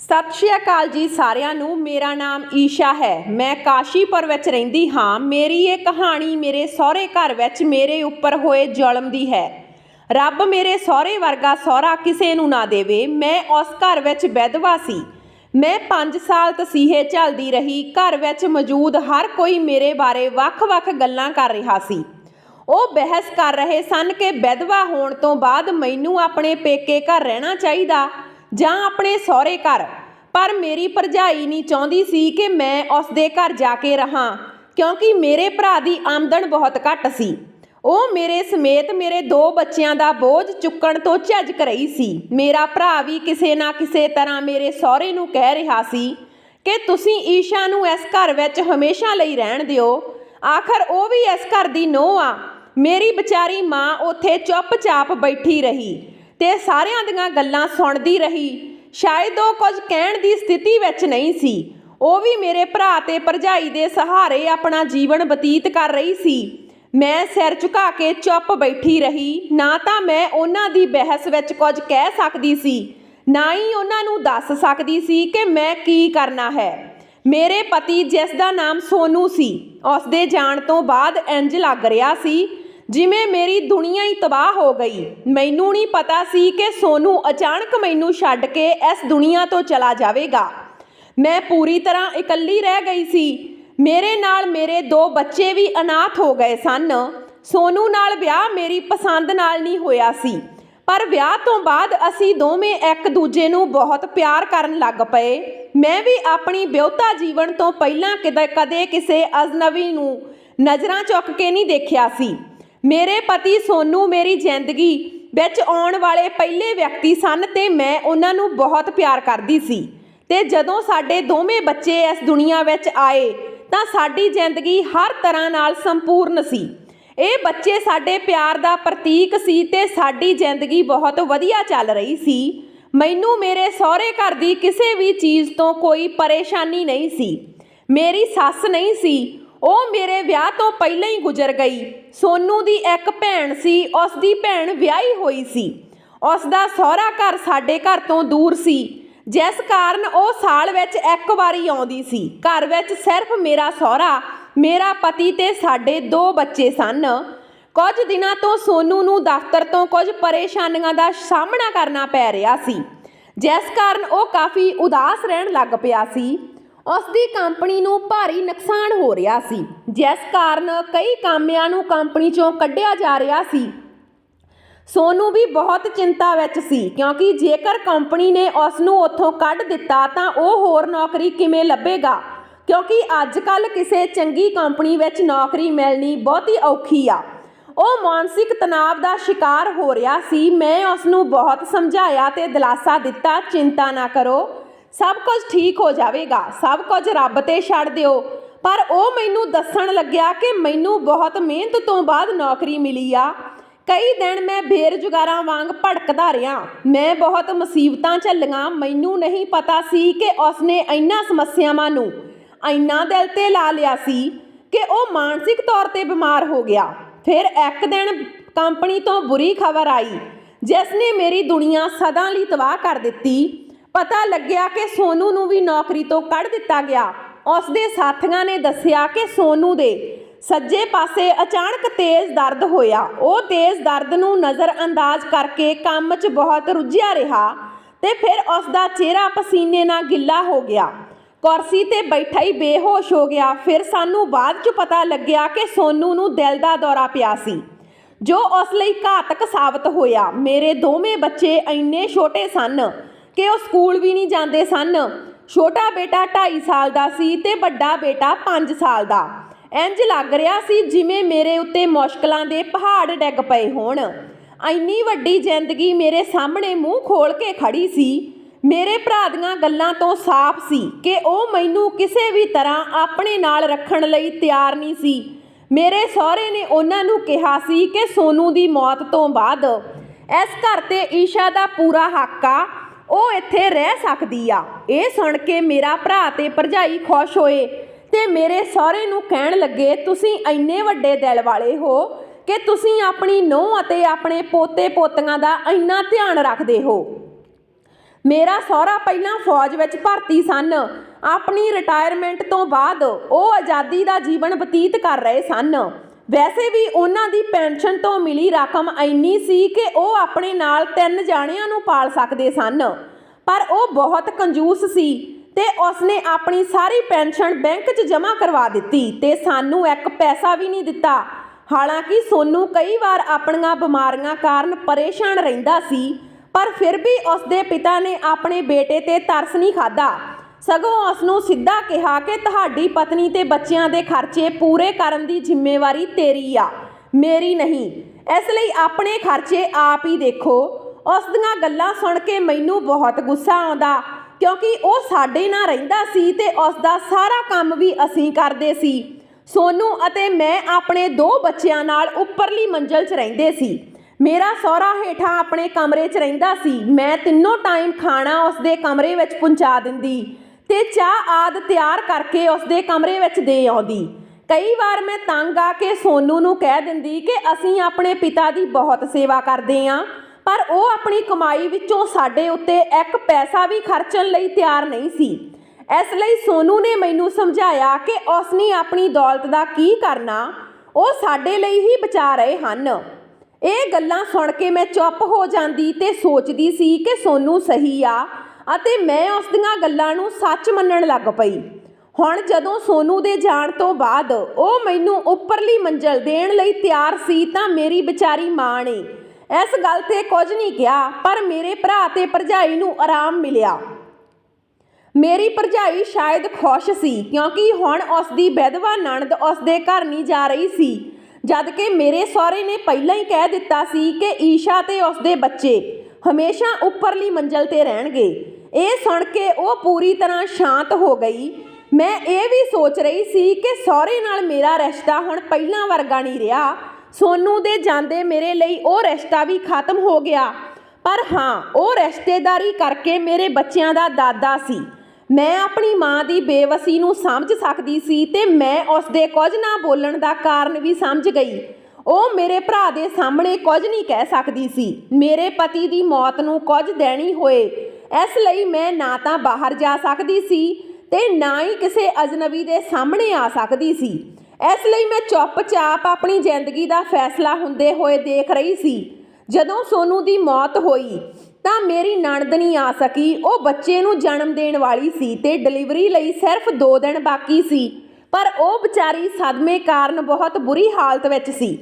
ਸਤਿ ਸ਼੍ਰੀ ਅਕਾਲ ਜੀ ਸਾਰਿਆਂ ਨੂੰ, ਮੇਰਾ ਨਾਮ ਈਸ਼ਾ ਹੈ। ਮੈਂ ਕਾਸ਼ੀਪੁਰ ਵਿੱਚ ਰਹਿੰਦੀ ਹਾਂ। ਮੇਰੀ ਇਹ ਕਹਾਣੀ ਮੇਰੇ ਸਹੁਰੇ ਘਰ ਵਿੱਚ ਮੇਰੇ ਉੱਪਰ ਹੋਏ ਜ਼ੁਲਮ ਦੀ ਹੈ। ਰੱਬ ਮੇਰੇ ਸਹੁਰੇ ਵਰਗਾ ਸਹੁਰਾ ਕਿਸੇ ਨੂੰ ਨਾ ਦੇਵੇ। ਮੈਂ ਉਸ ਘਰ ਵਿੱਚ ਵਿਧਵਾ ਸੀ। ਮੈਂ 5 ਸਾਲ ਤਸੀਹੇ ਝੱਲਦੀ ਰਹੀ। ਘਰ ਵਿੱਚ ਮੌਜੂਦ ਹਰ ਕੋਈ ਮੇਰੇ ਬਾਰੇ ਵੱਖ-ਵੱਖ ਗੱਲਾਂ ਕਰ ਰਿਹਾ ਸੀ। ਉਹ ਬਹਿਸ ਕਰ ਰਹੇ ਸਨ ਕਿ ਵਿਧਵਾ ਹੋਣ ਤੋਂ ਬਾਅਦ ਮੈਨੂੰ ਆਪਣੇ ਪੇਕੇ ਘਰ ਰਹਿਣਾ ਚਾਹੀਦਾ। ਜਾਂ ਆਪਣੇ ਸਹੁਰੇ ਘਰ। ਪਰ ਮੇਰੀ ਭਰਜਾਈ ਨਹੀਂ ਚਾਹੁੰਦੀ ਸੀ ਕਿ ਮੈਂ ਉਸ ਦੇ ਘਰ ਜਾ ਕੇ ਰਹਾਂ, ਕਿਉਂਕਿ ਮੇਰੇ ਭਰਾ ਦੀ ਆਮਦਨ ਬਹੁਤ ਘੱਟ ਸੀ। ਉਹ ਮੇਰੇ ਸਮੇਤ ਮੇਰੇ ਦੋ ਬੱਚਿਆਂ ਦਾ ਬੋਝ ਚੁੱਕਣ ਤੋਂ ਝਿਜਕ ਰਹੀ ਸੀ। ਮੇਰਾ ਭਰਾ ਵੀ ਕਿਸੇ ਨਾ ਕਿਸੇ ਤਰ੍ਹਾਂ ਮੇਰੇ ਸਹੁਰੇ ਨੂੰ ਕਹਿ ਰਿਹਾ ਸੀ ਕਿ ਤੁਸੀਂ ਈਸ਼ਾ ਨੂੰ ਇਸ ਘਰ ਵਿੱਚ ਹਮੇਸ਼ਾ ਲਈ ਰਹਿਣ ਦਿਓ। ਆਖਰ ਉਹ ਵੀ ਇਸ ਘਰ ਦੀ ਨੂੰਹ ਆ। ਮੇਰੀ ਵਿਚਾਰੀ ਮਾਂ ਉੱਥੇ ਚੁੱਪਚਾਪ ਬੈਠੀ ਰਹੀ। ਤੇ ਸਾਰਿਆਂ ਦੀਆਂ ਗੱਲਾਂ ਸੁਣਦੀ ਰਹੀ। ਸ਼ਾਇਦ ਉਹ ਕੁਝ ਕਹਿਣ ਦੀ ਸਥਿਤੀ ਵਿੱਚ ਨਹੀਂ ਸੀ। ਉਹ ਵੀ ਮੇਰੇ ਭਰਾ ਤੇ ਭਰਜਾਈ ਦੇ ਸਹਾਰੇ ਆਪਣਾ ਜੀਵਨ ਬਤੀਤ ਕਰ ਰਹੀ ਸੀ। ਮੈਂ ਸਿਰ ਝੁਕਾ ਕੇ ਚੁੱਪ ਬੈਠੀ ਰਹੀ। ਨਾ ਤਾਂ ਮੈਂ ਉਹਨਾਂ ਦੀ ਬਹਿਸ ਵਿੱਚ ਕੁਝ ਕਹਿ ਸਕਦੀ ਸੀ, ਨਾ ਹੀ ਉਹਨਾਂ ਨੂੰ ਦੱਸ ਸਕਦੀ ਸੀ ਕਿ ਮੈਂ ਕੀ ਕਰਨਾ ਹੈ। ਮੇਰੇ ਪਤੀ ਜਿਸ ਦਾ ਨਾਮ ਸੋਨੂ ਸੀ ਉਸ ਦੇ ਜਾਣ ਤੋਂ ਬਾਅਦ ਇੰਜ ਲੱਗ ਰਿਹਾ ਸੀ ਜਿਵੇਂ ਮੇਰੀ ਦੁਨੀਆ ਹੀ ਤਬਾਹ ਹੋ ਗਈ, ਮੈਨੂੰ ਨਹੀਂ ਪਤਾ ਸੀ ਕਿ ਸੋਨੂ ਅਚਾਨਕ ਮੈਨੂੰ ਛੱਡ ਕੇ ਇਸ ਦੁਨੀਆ ਤੋਂ ਚਲਾ ਜਾਵੇਗਾ। ਮੈਂ ਪੂਰੀ ਤਰ੍ਹਾਂ ਇਕੱਲੀ ਰਹਿ ਗਈ ਸੀ। ਮੇਰੇ ਨਾਲ ਮੇਰੇ ਦੋ ਬੱਚੇ ਵੀ ਅਨਾਥ ਹੋ ਗਏ ਸਨ। ਸੋਨੂ ਨਾਲ ਵਿਆਹ ਮੇਰੀ ਪਸੰਦ ਨਾਲ ਨਹੀਂ ਹੋਇਆ ਸੀ। ਪਰ ਵਿਆਹ ਤੋਂ ਬਾਅਦ ਅਸੀਂ ਦੋਵੇਂ ਇੱਕ ਦੂਜੇ ਨੂੰ ਬਹੁਤ ਪਿਆਰ ਕਰਨ ਲੱਗ ਪਏ। ਮੈਂ ਵੀ ਆਪਣੀ ਵਿਆਹਤਾ ਜੀਵਨ ਤੋਂ ਪਹਿਲਾਂ ਕਿਤੇ ਕਦੇ ਕਿਸੇ ਅਜਨਬੀ ਨੂੰ ਨਜ਼ਰਾਂ ਚੁੱਕ ਕੇ ਨਹੀਂ ਦੇਖਿਆ ਸੀ। ਮੇਰੇ ਪਤੀ ਸੋਨੂ ਮੇਰੀ ਜ਼ਿੰਦਗੀ ਵਿੱਚ ਆਉਣ ਵਾਲੇ ਪਹਿਲੇ ਵਿਅਕਤੀ ਸਨ ਤੇ ਮੈਂ ਉਹਨਾਂ ਨੂੰ ਬਹੁਤ ਪਿਆਰ ਕਰਦੀ ਸੀ। ਤੇ ਜਦੋਂ ਸਾਡੇ ਦੋਵੇਂ ਬੱਚੇ ਇਸ ਦੁਨੀਆ ਵਿੱਚ ਆਏ, ਤਾਂ ਸਾਡੀ ਜ਼ਿੰਦਗੀ ਹਰ ਤਰ੍ਹਾਂ ਨਾਲ ਸੰਪੂਰਨ ਸੀ। ਇਹ ਬੱਚੇ ਸਾਡੇ ਪਿਆਰ ਦਾ ਪ੍ਰਤੀਕ ਸੀ ਤੇ ਸਾਡੀ ਜ਼ਿੰਦਗੀ ਬਹੁਤ ਵਧੀਆ ਚੱਲ ਰਹੀ ਸੀ। ਮੈਨੂੰ ਮੇਰੇ ਸਹੁਰੇ ਘਰ ਦੀ ਕਿਸੇ ਵੀ ਚੀਜ਼ ਤੋਂ ਕੋਈ ਪਰੇਸ਼ਾਨੀ ਨਹੀਂ ਸੀ। ਮੇਰੀ ਸੱਸ ਨਹੀਂ ਸੀ ਉਹ ਮੇਰੇ ਵਿਆਹ ਤੋਂ ਪਹਿਲਾਂ ਹੀ ਗੁਜ਼ਰ ਗਈ। ਸੋਨੂ ਦੀ ਇੱਕ ਭੈਣ ਸੀ, ਉਸ ਦੀ ਭੈਣ ਵਿਆਹੀ ਹੋਈ ਸੀ। ਉਸ ਦਾ ਸਹੁਰਾ ਘਰ ਸਾਡੇ ਘਰ ਤੋਂ ਦੂਰ ਸੀ। ਜਿਸ ਕਾਰਨ ਉਹ ਸਾਲ ਵਿੱਚ ਇੱਕ ਵਾਰੀ ਆਉਂਦੀ ਸੀ। ਘਰ ਵਿੱਚ ਸਿਰਫ ਮੇਰਾ ਸਹੁਰਾ, ਮੇਰਾ ਪਤੀ ਤੇ ਸਾਡੇ ਦੋ ਬੱਚੇ ਸਨ। ਕੁਝ ਦਿਨਾਂ ਤੋਂ ਸੋਨੂ ਨੂੰ ਦਫ਼ਤਰ ਤੋਂ ਕੁਝ ਪਰੇਸ਼ਾਨੀਆਂ ਦਾ ਸਾਹਮਣਾ ਕਰਨਾ ਪੈ ਰਿਹਾ ਸੀ। ਜਿਸ ਕਾਰਨ ਉਹ ਕਾਫੀ ਉਦਾਸ ਰਹਿਣ ਲੱਗ ਪਿਆ ਸੀ। ਉਸ ਦੀ ਕੰਪਨੀ ਨੂੰ ਭਾਰੀ ਨੁਕਸਾਨ ਹੋ ਰਿਹਾ ਸੀ। ਜਿਸ ਕਾਰਨ ਕਈ ਕਾਮਿਆਂ ਨੂੰ ਕੰਪਨੀ ਚੋਂ ਕੱਢਿਆ ਜਾ ਰਿਹਾ ਸੀ। ਸੋਨੂ ਵੀ ਬਹੁਤ ਚਿੰਤਾ ਵਿੱਚ ਸੀ, ਕਿਉਂਕਿ ਜੇਕਰ ਕੰਪਨੀ ਨੇ ਉਸ ਨੂੰ ਉੱਥੋਂ ਕੱਢ ਦਿੱਤਾ ਤਾਂ ਉਹ ਹੋਰ ਨੌਕਰੀ ਕਿਵੇਂ ਲੱਭੇਗਾ? ਕਿਉਂਕਿ ਅੱਜ ਕੱਲ ਕਿਸੇ ਚੰਗੀ ਕੰਪਨੀ ਵਿੱਚ ਨੌਕਰੀ ਮਿਲਣੀ ਬਹੁਤੀ ਔਖੀ ਆ। ਉਹ ਮਾਨਸਿਕ ਤਣਾਅ ਦਾ ਸ਼ਿਕਾਰ ਹੋ ਰਿਹਾ ਸੀ। ਮੈਂ ਉਸ ਨੂੰ ਬਹੁਤ ਸਮਝਾਇਆ ਤੇ ਦਿਲਾਸਾ ਦਿੱਤਾ, ਚਿੰਤਾ ਨਾ ਕਰੋ। ਸਭ ਕੁਝ ਠੀਕ ਹੋ ਜਾਵੇਗਾ, ਸਭ ਕੁਝ ਰੱਬ ਤੇ ਛੱਡ ਦਿਓ। ਪਰ ਉਹ ਮੈਨੂੰ ਦੱਸਣ ਲੱਗਿਆ ਕਿ ਮੈਨੂੰ ਬਹੁਤ ਮਿਹਨਤ ਤੋਂ ਬਾਅਦ ਨੌਕਰੀ ਮਿਲੀ ਆ। ਕਈ ਦਿਨ ਮੈਂ ਬੇਰੁਜ਼ਗਾਰਾਂ ਵਾਂਗ ਭੜਕਦਾ ਰਿਹਾ। ਮੈਂ ਬਹੁਤ ਮੁਸੀਬਤਾਂ ਝੱਲੀਆਂ। ਮੈਨੂੰ ਨਹੀਂ ਪਤਾ ਸੀ ਕਿ ਉਸਨੇ ਇੰਨਾ ਸਮੱਸਿਆਵਾਂ ਨੂੰ ਇੰਨਾ ਦਿਲ ਤੇ ਲਾ ਲਿਆ ਸੀ ਕਿ ਉਹ ਮਾਨਸਿਕ ਤੌਰ ਤੇ ਬਿਮਾਰ ਹੋ ਗਿਆ। ਫਿਰ ਇੱਕ ਦਿਨ ਕੰਪਨੀ ਤੋਂ ਬੁਰੀ ਖਬਰ ਆਈ ਜਿਸ ਨੇ ਮੇਰੀ ਦੁਨੀਆ ਸਦਾ ਲਈ ਤਬਾਹ ਕਰ ਦਿੱਤੀ। ਪਤਾ ਲੱਗਿਆ ਕਿ ਸੋਨੂ ਨੂੰ ਵੀ ਨੌਕਰੀ ਤੋਂ ਕੱਢ ਦਿੱਤਾ ਗਿਆ। ਉਸ ਦੇ ਸਾਥੀਆਂ ਨੇ ਦੱਸਿਆ ਕਿ ਸੋਨੂ ਦੇ ਸੱਜੇ ਪਾਸੇ ਅਚਾਨਕ ਤੇਜ਼ ਦਰਦ ਹੋਇਆ। ਉਹ ਤੇਜ਼ ਦਰਦ ਨੂੰ ਨਜ਼ਰਅੰਦਾਜ਼ ਕਰਕੇ ਕੰਮ 'ਚ ਬਹੁਤ ਰੁੱਝਿਆ ਰਿਹਾ ਤੇ ਫਿਰ ਉਸ ਦਾ ਚਿਹਰਾ ਪਸੀਨੇ ਨਾਲ ਗਿੱਲਾ ਹੋ ਗਿਆ। ਕੁਰਸੀ ਤੇ ਬੈਠਾ ਹੀ ਬੇਹੋਸ਼ ਹੋ ਗਿਆ। ਫਿਰ ਸਾਨੂੰ ਬਾਅਦ 'ਚ ਪਤਾ ਲੱਗਿਆ ਕਿ ਸੋਨੂ ਨੂੰ ਦਿਲ ਦਾ ਦੌਰਾ ਪਿਆ ਸੀ, ਜੋ ਉਸ ਲਈ ਘਾਤਕ ਸਾਬਤ ਹੋਇਆ। ਮੇਰੇ ਦੋਵੇਂ ਬੱਚੇ ਇੰਨੇ ਛੋਟੇ ਸਨ ਕਿ ਉਹ ਸਕੂਲ ਵੀ ਨਹੀਂ ਜਾਂਦੇ ਸਨ। ਛੋਟਾ ਬੇਟਾ 2.5 ਸਾਲ ਦਾ ਸੀ ਤੇ ਵੱਡਾ ਬੇਟਾ 5 ਸਾਲ ਦਾ। ਇੰਜ ਲੱਗ ਰਿਹਾ ਸੀ ਜਿਵੇਂ ਮੇਰੇ ਉੱਤੇ ਮੁਸ਼ਕਲਾਂ ਦੇ ਪਹਾੜ ਡਿੱਗ ਪਏ ਹੋਣ। ਇੰਨੀ ਵੱਡੀ ਜ਼ਿੰਦਗੀ ਮੇਰੇ ਸਾਹਮਣੇ ਮੂੰਹ ਖੋਲ ਕੇ ਖੜੀ ਸੀ। ਮੇਰੇ ਭਰਾ ਦੀਆਂ ਗੱਲਾਂ ਤੋਂ ਸਾਫ਼ ਸੀ ਕਿ ਉਹ ਮੈਨੂੰ ਕਿਸੇ ਵੀ ਤਰ੍ਹਾਂ ਆਪਣੇ ਨਾਲ ਰੱਖਣ ਲਈ ਤਿਆਰ ਨਹੀਂ ਸੀ। ਮੇਰੇ ਸਹੁਰੇ ਨੇ ਉਹਨਾਂ ਨੂੰ ਕਿਹਾ ਸੀ ਕਿ ਸੋਨੂ ਦੀ ਮੌਤ ਤੋਂ ਬਾਅਦ ਇਸ ਘਰ ਤੇ ਈਸ਼ਾ ਦਾ ਪੂਰਾ ਹੱਕ ਆ। ਉਹ ਇੱਥੇ ਰਹਿ ਸਕਦੀ ਆ। ਇਹ ਸੁਣ ਕੇ ਮੇਰਾ ਭਰਾ ਤੇ ਭਰਜਾਈ ਖੁਸ਼ ਹੋਏ ਤੇ ਮੇਰੇ ਸਹੁਰੇ ਨੂੰ ਕਹਿਣ ਲੱਗੇ, ਤੁਸੀਂ ਇੰਨੇ ਵੱਡੇ ਦਿਲ ਵਾਲੇ ਹੋ ਕਿ ਤੁਸੀਂ ਆਪਣੀ ਨੂੰਹ ਅਤੇ ਆਪਣੇ ਪੋਤੇ ਪੋਤੀਆਂ ਦਾ ਇੰਨਾ ਧਿਆਨ ਰੱਖਦੇ ਹੋ। ਮੇਰਾ ਸਹੁਰਾ ਪਹਿਲਾਂ ਫੌਜ ਵਿੱਚ ਭਰਤੀ ਸਨ। ਆਪਣੀ ਰਿਟਾਇਰਮੈਂਟ ਤੋਂ ਬਾਅਦ ਉਹ ਆਜ਼ਾਦੀ ਦਾ ਜੀਵਨ ਬਤੀਤ ਕਰ ਰਹੇ ਸਨ। ਵੈਸੇ ਵੀ ਉਹਨਾਂ ਦੀ ਪੈਨਸ਼ਨ ਤੋਂ ਮਿਲੀ ਰਕਮ ਇੰਨੀ ਸੀ ਕਿ ਉਹ ਆਪਣੇ ਨਾਲ ਤਿੰਨ ਜਾਣਿਆਂ ਨੂੰ ਪਾਲ ਸਕਦੇ ਸਨ। ਪਰ ਉਹ ਬਹੁਤ ਕੰਜੂਸ ਸੀ ਤੇ ਉਸਨੇ ਆਪਣੀ ਸਾਰੀ ਪੈਨਸ਼ਨ ਬੈਂਕ 'ਚ ਜਮ੍ਹਾਂ ਕਰਵਾ ਦਿੱਤੀ ਤੇ ਸਾਨੂੰ ਇੱਕ ਪੈਸਾ ਵੀ ਨਹੀਂ ਦਿੱਤਾ। ਹਾਲਾਂਕਿ ਸੋਨੂੰ ਕਈ ਵਾਰ ਆਪਣੀਆਂ ਬਿਮਾਰੀਆਂ ਕਾਰਨ ਪਰੇਸ਼ਾਨ ਰਹਿੰਦਾ ਸੀ, ਪਰ ਫਿਰ ਵੀ ਉਸਦੇ ਪਿਤਾ ਨੇ ਆਪਣੇ ਬੇਟੇ ਤੇ ਤਰਸ ਨਹੀਂ ਖਾਦਾ ਸਗੋਂ ਉਸ ਨੂੰ ਸਿੱਧਾ ਕਿਹਾ ਕਿ ਤੁਹਾਡੀ ਪਤਨੀ ਤੇ ਬੱਚਿਆਂ ਦੇ ਖਰਚੇ ਪੂਰੇ ਕਰਨ ਦੀ ਜ਼ਿੰਮੇਵਾਰੀ ਤੇਰੀ ਆ, ਮੇਰੀ ਨਹੀਂ। ਇਸ ਲਈ ਆਪਣੇ ਖਰਚੇ ਆਪ ਹੀ ਦੇਖੋ। ਉਸ ਦੀਆਂ ਗੱਲਾਂ ਸੁਣ ਕੇ ਮੈਨੂੰ ਬਹੁਤ ਗੁੱਸਾ ਆਉਂਦਾ, ਕਿਉਂਕਿ ਉਹ ਸਾਡੇ ਨਾਲ ਰਹਿੰਦਾ ਸੀ ਤੇ ਉਸ ਦਾ ਸਾਰਾ ਕੰਮ ਵੀ ਅਸੀਂ ਕਰਦੇ ਸੀ। ਸੋਨੂ ਅਤੇ ਮੈਂ ਆਪਣੇ ਦੋ ਬੱਚਿਆਂ ਨਾਲ ਉੱਪਰਲੀ ਮੰਜ਼ਲ 'ਚ ਰਹਿੰਦੇ ਸੀ। ਮੇਰਾ ਸਹੁਰਾ ਹੇਠਾਂ ਆਪਣੇ ਕਮਰੇ 'ਚ ਰਹਿੰਦਾ ਸੀ। ਮੈਂ ਤਿੰਨੋਂ ਟਾਈਮ ਖਾਣਾ ਉਸਦੇ ਕਮਰੇ ਵਿੱਚ ਪਹੁੰਚਾ ਦਿੰਦੀ। ਤੇ ਚਾਹ ਆਦ ਤਿਆਰ ਕਰਕੇ ਉਸਦੇ ਕਮਰੇ ਵਿੱਚ ਦੇ ਆਉਂਦੀ। ਕਈ ਵਾਰ ਮੈਂ ਤੰਗ ਆ ਕੇ ਸੋਨੂ ਨੂੰ ਕਹਿ ਦਿੰਦੀ ਕਿ ਅਸੀਂ ਆਪਣੇ ਪਿਤਾ ਦੀ ਬਹੁਤ ਸੇਵਾ ਕਰਦੇ ਆਂ, ਪਰ ਉਹ ਆਪਣੀ ਕਮਾਈ ਵਿੱਚੋਂ ਸਾਡੇ ਉੱਤੇ ਇੱਕ ਪੈਸਾ ਵੀ ਖਰਚਣ ਲਈ ਤਿਆਰ ਨਹੀਂ ਸੀ। ਇਸ ਲਈ ਸੋਨੂ ਨੇ ਮੈਨੂੰ ਸਮਝਾਇਆ ਕਿ ਉਸਨੇ ਆਪਣੀ ਦੌਲਤ ਦਾ ਕੀ ਕਰਨਾ, ਉਹ ਸਾਡੇ ਲਈ ਹੀ ਬਚਾ ਰਹੇ ਹਨ। ਇਹ ਗੱਲਾਂ ਸੁਣ ਕੇ ਮੈਂ ਚੁੱਪ ਹੋ ਜਾਂਦੀ ਤੇ ਸੋਚਦੀ ਸੀ ਕਿ ਸੋਨੂ ਸਹੀ ਆ ਅਤੇ ਮੈਂ ਉਸ ਦੀਆਂ ਗੱਲਾਂ ਨੂੰ ਸੱਚ ਮੰਨਣ ਲੱਗ ਪਈ। ਹੁਣ ਜਦੋਂ ਸੋਨੂ ਦੇ ਜਾਣ ਤੋਂ ਬਾਅਦ ਉਹ ਮੈਨੂੰ ਉੱਪਰਲੀ ਮੰਜ਼ਲ ਦੇਣ ਲਈ ਤਿਆਰ ਸੀ ਤਾਂ ਮੇਰੀ ਵਿਚਾਰੀ ਮਾਂ ਨੇ ਇਸ ਗੱਲ ਤੇ ਕੁਝ ਨਹੀਂ ਕਿਹਾ, ਪਰ ਮੇਰੇ ਭਰਾ ਤੇ ਭਰਜਾਈ ਨੂੰ ਆਰਾਮ ਮਿਲਿਆ। ਮੇਰੀ ਭਰਜਾਈ ਸ਼ਾਇਦ ਖੁਸ਼ ਸੀ, ਕਿਉਂਕਿ ਹੁਣ ਉਸ ਦੀ ਵਿਧਵਾ ਨਣਦ ਉਸ ਦੇ ਘਰ ਨਹੀਂ ਜਾ ਰਹੀ ਸੀ ਜਦ ਕਿ ਮੇਰੇ ਸਹੁਰੇ ਨੇ ਪਹਿਲਾਂ ਹੀ ਕਹਿ ਦਿੱਤਾ ਸੀ ਕਿ ਈਸ਼ਾ ਤੇ ਉਸ ਦੇ ਬੱਚੇ ਹਮੇਸ਼ਾ ਉੱਪਰਲੀ ਮੰਜ਼ਲ ਤੇ ਰਹਿਣਗੇ। ਇਹ ਸੁਣ ਕੇ ਉਹ ਪੂਰੀ ਤਰ੍ਹਾਂ ਸ਼ਾਂਤ ਹੋ ਗਈ। ਮੈਂ ਇਹ ਵੀ ਸੋਚ ਰਹੀ ਸੀ ਕਿ ਸਹੁਰੇ ਨਾਲ ਮੇਰਾ ਰਿਸ਼ਤਾ ਹੁਣ ਪਹਿਲਾਂ ਵਰਗਾ ਨਹੀਂ ਰਿਹਾ। ਸੋਨੂ ਦੇ ਜਾਂਦੇ ਮੇਰੇ ਲਈ ਉਹ ਰਿਸ਼ਤਾ ਵੀ ਖਤਮ ਹੋ ਗਿਆ। ਪਰ ਹਾਂ, ਉਹ ਰਿਸ਼ਤੇਦਾਰੀ ਕਰਕੇ ਮੇਰੇ ਬੱਚਿਆਂ ਦਾ ਦਾਦਾ ਸੀ। ਮੈਂ ਆਪਣੀ ਮਾਂ ਦੀ ਬੇਵਸੀ ਨੂੰ ਸਮਝ ਸਕਦੀ ਸੀ ਤੇ ਮੈਂ ਉਸ ਦੇ ਕੁਝ ਨਾ ਬੋਲਣ ਦਾ ਕਾਰਨ ਵੀ ਸਮਝ ਗਈ। ਉਹ ਮੇਰੇ ਭਰਾ ਦੇ ਸਾਹਮਣੇ ਕੁਝ ਨਹੀਂ ਕਹਿ ਸਕਦੀ ਸੀ। ਮੇਰੇ ਪਤੀ ਦੀ ਮੌਤ ਨੂੰ ਕੁਝ ਦੇਣੀ ਹੋਏ। ਇਸ ਲਈ ਮੈਂ ਨਾ ਤਾਂ ਬਾਹਰ ਜਾ ਸਕਦੀ ਸੀ ਤੇ ਨਾ ਹੀ ਕਿਸੇ ਅਜਨਬੀ ਦੇ ਸਾਹਮਣੇ ਆ ਸਕਦੀ ਸੀ। ਇਸ ਲਈ ਮੈਂ ਚੁੱਪਚਾਪ ਆਪਣੀ ਜ਼ਿੰਦਗੀ ਦਾ ਫੈਸਲਾ ਹੁੰਦੇ ਹੋਏ ਦੇਖ ਰਹੀ ਸੀ। ਜਦੋਂ ਸੋਨੂ ਦੀ ਮੌਤ ਹੋਈ, ਤਾਂ ਮੇਰੀ ਨਣਦ ਨਹੀਂ ਆ ਸਕੀ। ਉਹ ਬੱਚੇ ਨੂੰ ਜਨਮ ਦੇਣ ਵਾਲੀ ਸੀ ਤੇ ਡਿਲੀਵਰੀ ਲਈ ਸਿਰਫ 2 ਦਿਨ ਬਾਕੀ ਸੀ। ਪਰ ਉਹ ਵਿਚਾਰੀ ਸਦਮੇ ਕਾਰਨ ਬਹੁਤ ਬੁਰੀ ਹਾਲਤ ਵਿੱਚ ਸੀ।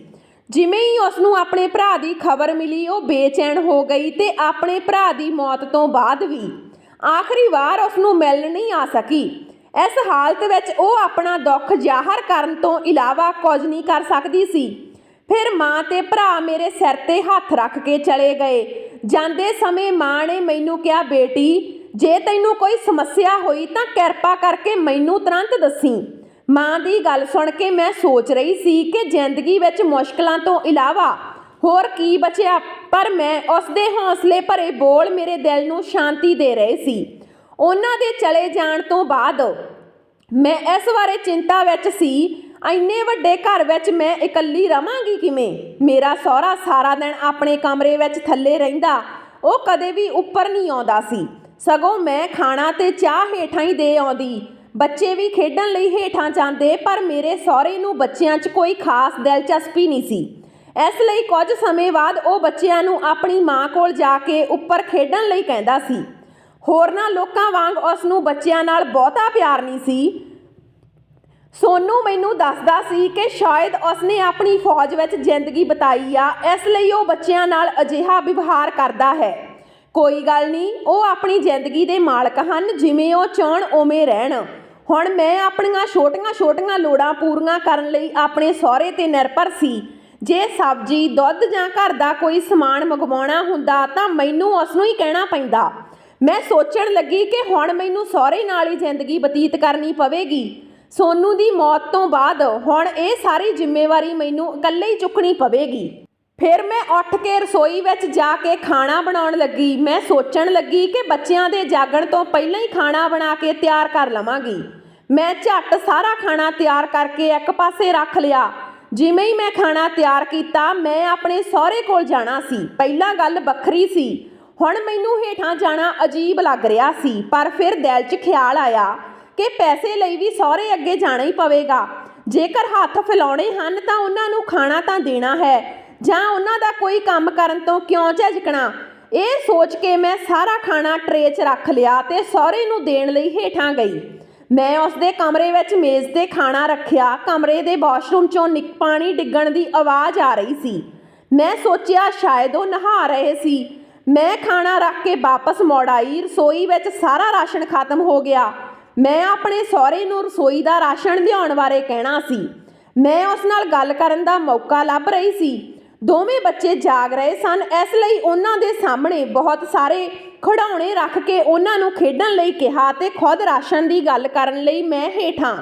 ਜਿਵੇਂ ਹੀ ਉਸ ਨੂੰ ਆਪਣੇ ਭਰਾ ਦੀ ਖਬਰ ਮਿਲੀ, ਉਹ ਬੇਚੈਨ ਹੋ ਗਈ ਤੇ ਆਪਣੇ ਭਰਾ ਦੀ ਮੌਤ ਤੋਂ ਬਾਅਦ ਵੀ। ਆਖਰੀ ਵਾਰ ਉਸ ਨੂੰ ਮਿਲਣ ਨਹੀਂ ਆ ਸਕੀ। ਇਸ ਹਾਲਤ ਵਿੱਚ ਉਹ ਆਪਣਾ ਦੁੱਖ ਜ਼ਾਹਰ ਕਰਨ ਤੋਂ ਇਲਾਵਾ ਕੁਝ ਨਹੀਂ ਕਰ ਸਕਦੀ ਸੀ। ਫਿਰ ਮਾਂ ਤੇ ਭਰਾ ਮੇਰੇ ਸਿਰ ਤੇ ਹੱਥ ਰੱਖ ਕੇ ਚਲੇ ਗਏ। ਜਾਂਦੇ ਸਮੇਂ ਮਾਂ ਨੇ ਮੈਨੂੰ ਕਿਹਾ, ਬੇਟੀ, ਜੇ ਤੈਨੂੰ ਕੋਈ ਸਮੱਸਿਆ ਹੋਈ ਤਾਂ ਕਿਰਪਾ ਕਰਕੇ ਮੈਨੂੰ ਤੁਰੰਤ ਦੱਸੀ। ਮਾਂ ਦੀ ਗੱਲ ਸੁਣ ਕੇ ਮੈਂ ਸੋਚ ਰਹੀ ਸੀ ਕਿ ਜ਼ਿੰਦਗੀ ਵਿੱਚ ਮੁਸ਼ਕਲਾਂ ਤੋਂ ਇਲਾਵਾ ਹੋਰ ਕੀ ਬਚਿਆ, ਪਰ ਮੈਂ ਉਸ ਦੇ ਹੌਸਲੇ ਭਰੇ ਬੋਲ ਮੇਰੇ ਦਿਲ ਨੂੰ ਸ਼ਾਂਤੀ ਦੇ ਰਹੇ ਸੀ। ਉਹਨਾਂ ਦੇ ਚਲੇ ਜਾਣ ਤੋਂ ਬਾਅਦ ਮੈਂ ਇਸ ਬਾਰੇ ਚਿੰਤਾ ਵਿੱਚ ਸੀ, ਇੰਨੇ ਵੱਡੇ ਘਰ ਵਿੱਚ ਮੈਂ ਇਕੱਲੀ ਰਵਾਂਗੀ ਕਿਵੇਂ? ਮੇਰਾ ਸਹੁਰਾ ਸਾਰਾ ਦਿਨ ਆਪਣੇ ਕਮਰੇ ਵਿੱਚ ਥੱਲੇ ਰਹਿੰਦਾ, ਉਹ ਕਦੇ ਵੀ ਉੱਪਰ ਨਹੀਂ ਆਉਂਦਾ ਸੀ। ਸਗੋਂ ਮੈਂ ਖਾਣਾ ਤੇ ਚਾਹ ਹੇਠਾਂ ਹੀ ਦੇ ਆਉਂਦੀ। ਬੱਚੇ ਵੀ ਖੇਡਣ ਲਈ ਹੇਠਾਂ ਜਾਂਦੇ, ਪਰ ਮੇਰੇ ਸਹੁਰੇ ਨੂੰ ਬੱਚਿਆਂ 'ਚ ਕੋਈ ਖਾਸ ਦਿਲਚਸਪੀ ਨਹੀਂ ਸੀ। ਇਸ ਲਈ ਕੁਝ ਸਮੇਂ ਬਾਅਦ ਉਹ ਬੱਚਿਆਂ ਨੂੰ ਆਪਣੀ ਮਾਂ ਕੋਲ ਜਾ ਕੇ ਉੱਪਰ ਖੇਡਣ ਲਈ ਕਹਿੰਦਾ ਸੀ। ਹੋਰਨਾਂ ਲੋਕਾਂ ਵਾਂਗ ਉਸ ਨੂੰ ਬੱਚਿਆਂ ਨਾਲ ਬਹੁਤਾ ਪਿਆਰ ਨਹੀਂ ਸੀ। ਸੋਨੂ ਮੈਨੂੰ ਦੱਸਦਾ ਸੀ ਕਿ ਸ਼ਾਇਦ ਉਸਨੇ ਆਪਣੀ ਫੌਜ ਵਿੱਚ ਜ਼ਿੰਦਗੀ ਬਿਤਾਈ ਆ, ਇਸ ਲਈ ਉਹ ਬੱਚਿਆਂ ਨਾਲ ਅਜਿਹਾ ਵਿਵਹਾਰ ਕਰਦਾ ਹੈ। ਕੋਈ ਗੱਲ ਨਹੀਂ, ਉਹ ਆਪਣੀ ਜ਼ਿੰਦਗੀ ਦੇ ਮਾਲਕ ਹਨ, ਜਿਵੇਂ ਉਹ ਚਾਹਣ ਉਵੇਂ ਰਹਿਣ। ਹੁਣ ਮੈਂ ਆਪਣੀਆਂ ਛੋਟੀਆਂ-ਛੋਟੀਆਂ ਲੋੜਾਂ ਪੂਰੀਆਂ ਕਰਨ ਲਈ ਆਪਣੇ ਸਹੁਰੇ ਤੇ ਨਿਰਭਰ ਸੀ। ਜੇ ਸਬਜ਼ੀ, ਦੁੱਧ ਜਾਂ ਘਰ ਦਾ ਕੋਈ ਸਮਾਨ ਮੰਗਵਾਉਣਾ ਹੁੰਦਾ ਤਾਂ ਮੈਨੂੰ ਉਸ ਨੂੰ ਹੀ ਕਹਿਣਾ ਪੈਂਦਾ। ਮੈਂ ਸੋਚਣ ਲੱਗੀ ਕਿ ਹੁਣ ਮੈਨੂੰ ਸਹੁਰੇ ਨਾਲ ਹੀ ਜ਼ਿੰਦਗੀ ਬਤੀਤ ਕਰਨੀ ਪਵੇਗੀ। ਸੋਨੂ ਦੀ ਮੌਤ ਤੋਂ ਬਾਅਦ ਹੁਣ ਇਹ ਸਾਰੀ ਜ਼ਿੰਮੇਵਾਰੀ ਮੈਨੂੰ ਇਕੱਲੇ ਹੀ ਚੁੱਕਣੀ ਪਵੇਗੀ। ਫਿਰ ਮੈਂ ਉੱਠ ਕੇ ਰਸੋਈ ਵਿੱਚ ਜਾ ਕੇ ਖਾਣਾ ਬਣਾਉਣ ਲੱਗੀ। ਮੈਂ ਸੋਚਣ ਲੱਗੀ ਕਿ ਬੱਚਿਆਂ ਦੇ ਜਾਗਣ ਤੋਂ ਪਹਿਲਾਂ ਹੀ ਖਾਣਾ ਬਣਾ ਕੇ ਤਿਆਰ ਕਰ ਲਵਾਂਗੀ। ਮੈਂ ਝੱਟ ਸਾਰਾ ਖਾਣਾ ਤਿਆਰ ਕਰਕੇ ਇੱਕ ਪਾਸੇ ਰੱਖ ਲਿਆ। ਜਿਵੇਂ ਹੀ ਮੈਂ ਖਾਣਾ ਤਿਆਰ ਕੀਤਾ, ਮੈਂ ਆਪਣੇ ਸਹੁਰੇ ਕੋਲ ਜਾਣਾ ਸੀ। ਪਹਿਲਾਂ ਗੱਲ ਵੱਖਰੀ ਸੀ। ਹੁਣ ਮੈਨੂੰ ਹੇਠਾਂ ਜਾਣਾ ਅਜੀਬ ਲੱਗ ਰਿਹਾ ਸੀ, ਪਰ ਫਿਰ ਦਿਲ 'ਚ ਖਿਆਲ ਆਇਆ ਕਿ ਪੈਸੇ ਲਈ ਵੀ ਸਹੁਰੇ ਅੱਗੇ ਜਾਣਾ ਹੀ ਪਵੇਗਾ। ਜੇਕਰ ਹੱਥ ਫੈਲਾਉਣੇ ਹਨ, ਤਾਂ ਉਹਨਾਂ ਨੂੰ ਖਾਣਾ ਤਾਂ ਦੇਣਾ ਹੈ, ਜਾਂ ਉਹਨਾਂ ਦਾ ਕੋਈ ਕੰਮ ਕਰਨ ਤੋਂ ਕਿਉਂ ਝਿਜਕਣਾ? ਇਹ ਸੋਚ ਕੇ ਮੈਂ ਸਾਰਾ ਖਾਣਾ ਟਰੇ 'ਚ ਰੱਖ ਲਿਆ ਤੇ ਸਹੁਰੇ ਨੂੰ ਦੇਣ ਲਈ ਹੇਠਾਂ ਗਈ। ਮੈਂ ਉਸ ਦੇ ਕਮਰੇ ਵਿੱਚ ਮੇਜ਼ ਤੇ ਖਾਣਾ ਰੱਖਿਆ। ਕਮਰੇ ਦੇ ਵਾਸ਼ਰੂਮ 'ਚੋਂ ਨਿਕ ਪਾਣੀ ਡਿੱਗਣ ਦੀ ਆਵਾਜ਼ ਆ ਰਹੀ ਸੀ। ਮੈਂ ਸੋਚਿਆ ਸ਼ਾਇਦ ਉਹ ਨਹਾ ਰਹੇ ਸੀ। ਮੈਂ ਖਾਣਾ ਰੱਖ ਕੇ ਵਾਪਸ ਮੋੜ ਆਈ। ਰਸੋਈ ਵਿੱਚ ਸਾਰਾ ਰਾਸ਼ਨ ਖਤਮ ਹੋ ਗਿਆ। ਮੈਂ ਆਪਣੇ ਸਹੁਰੇ ਨੂੰ ਰਸੋਈ ਦਾ ਰਾਸ਼ਨ ਲਿਆਉਣ ਬਾਰੇ ਕਹਿਣਾ ਸੀ। ਮੈਂ ਉਸ ਨਾਲ ਗੱਲ ਕਰਨ ਦਾ ਮੌਕਾ ਲੱਭ ਰਹੀ ਸੀ। ਦੋਵੇਂ ਬੱਚੇ ਜਾਗ ਰਹੇ ਸਨ। ਇਸ ਲਈ ਉਹਨਾਂ ਦੇ ਸਾਹਮਣੇ ਬਹੁਤ ਸਾਰੇ ਖਿਡੌਣੇ ਰੱਖ ਕੇ ਉਹਨਾਂ ਨੂੰ ਖੇਡਣ ਲਈ ਕਿਹਾ ਤੇ ਖੁਦ ਰਾਸ਼ਨ ਦੀ ਗੱਲ ਕਰਨ ਲਈ ਮੈਂ ਹੇਠਾਂ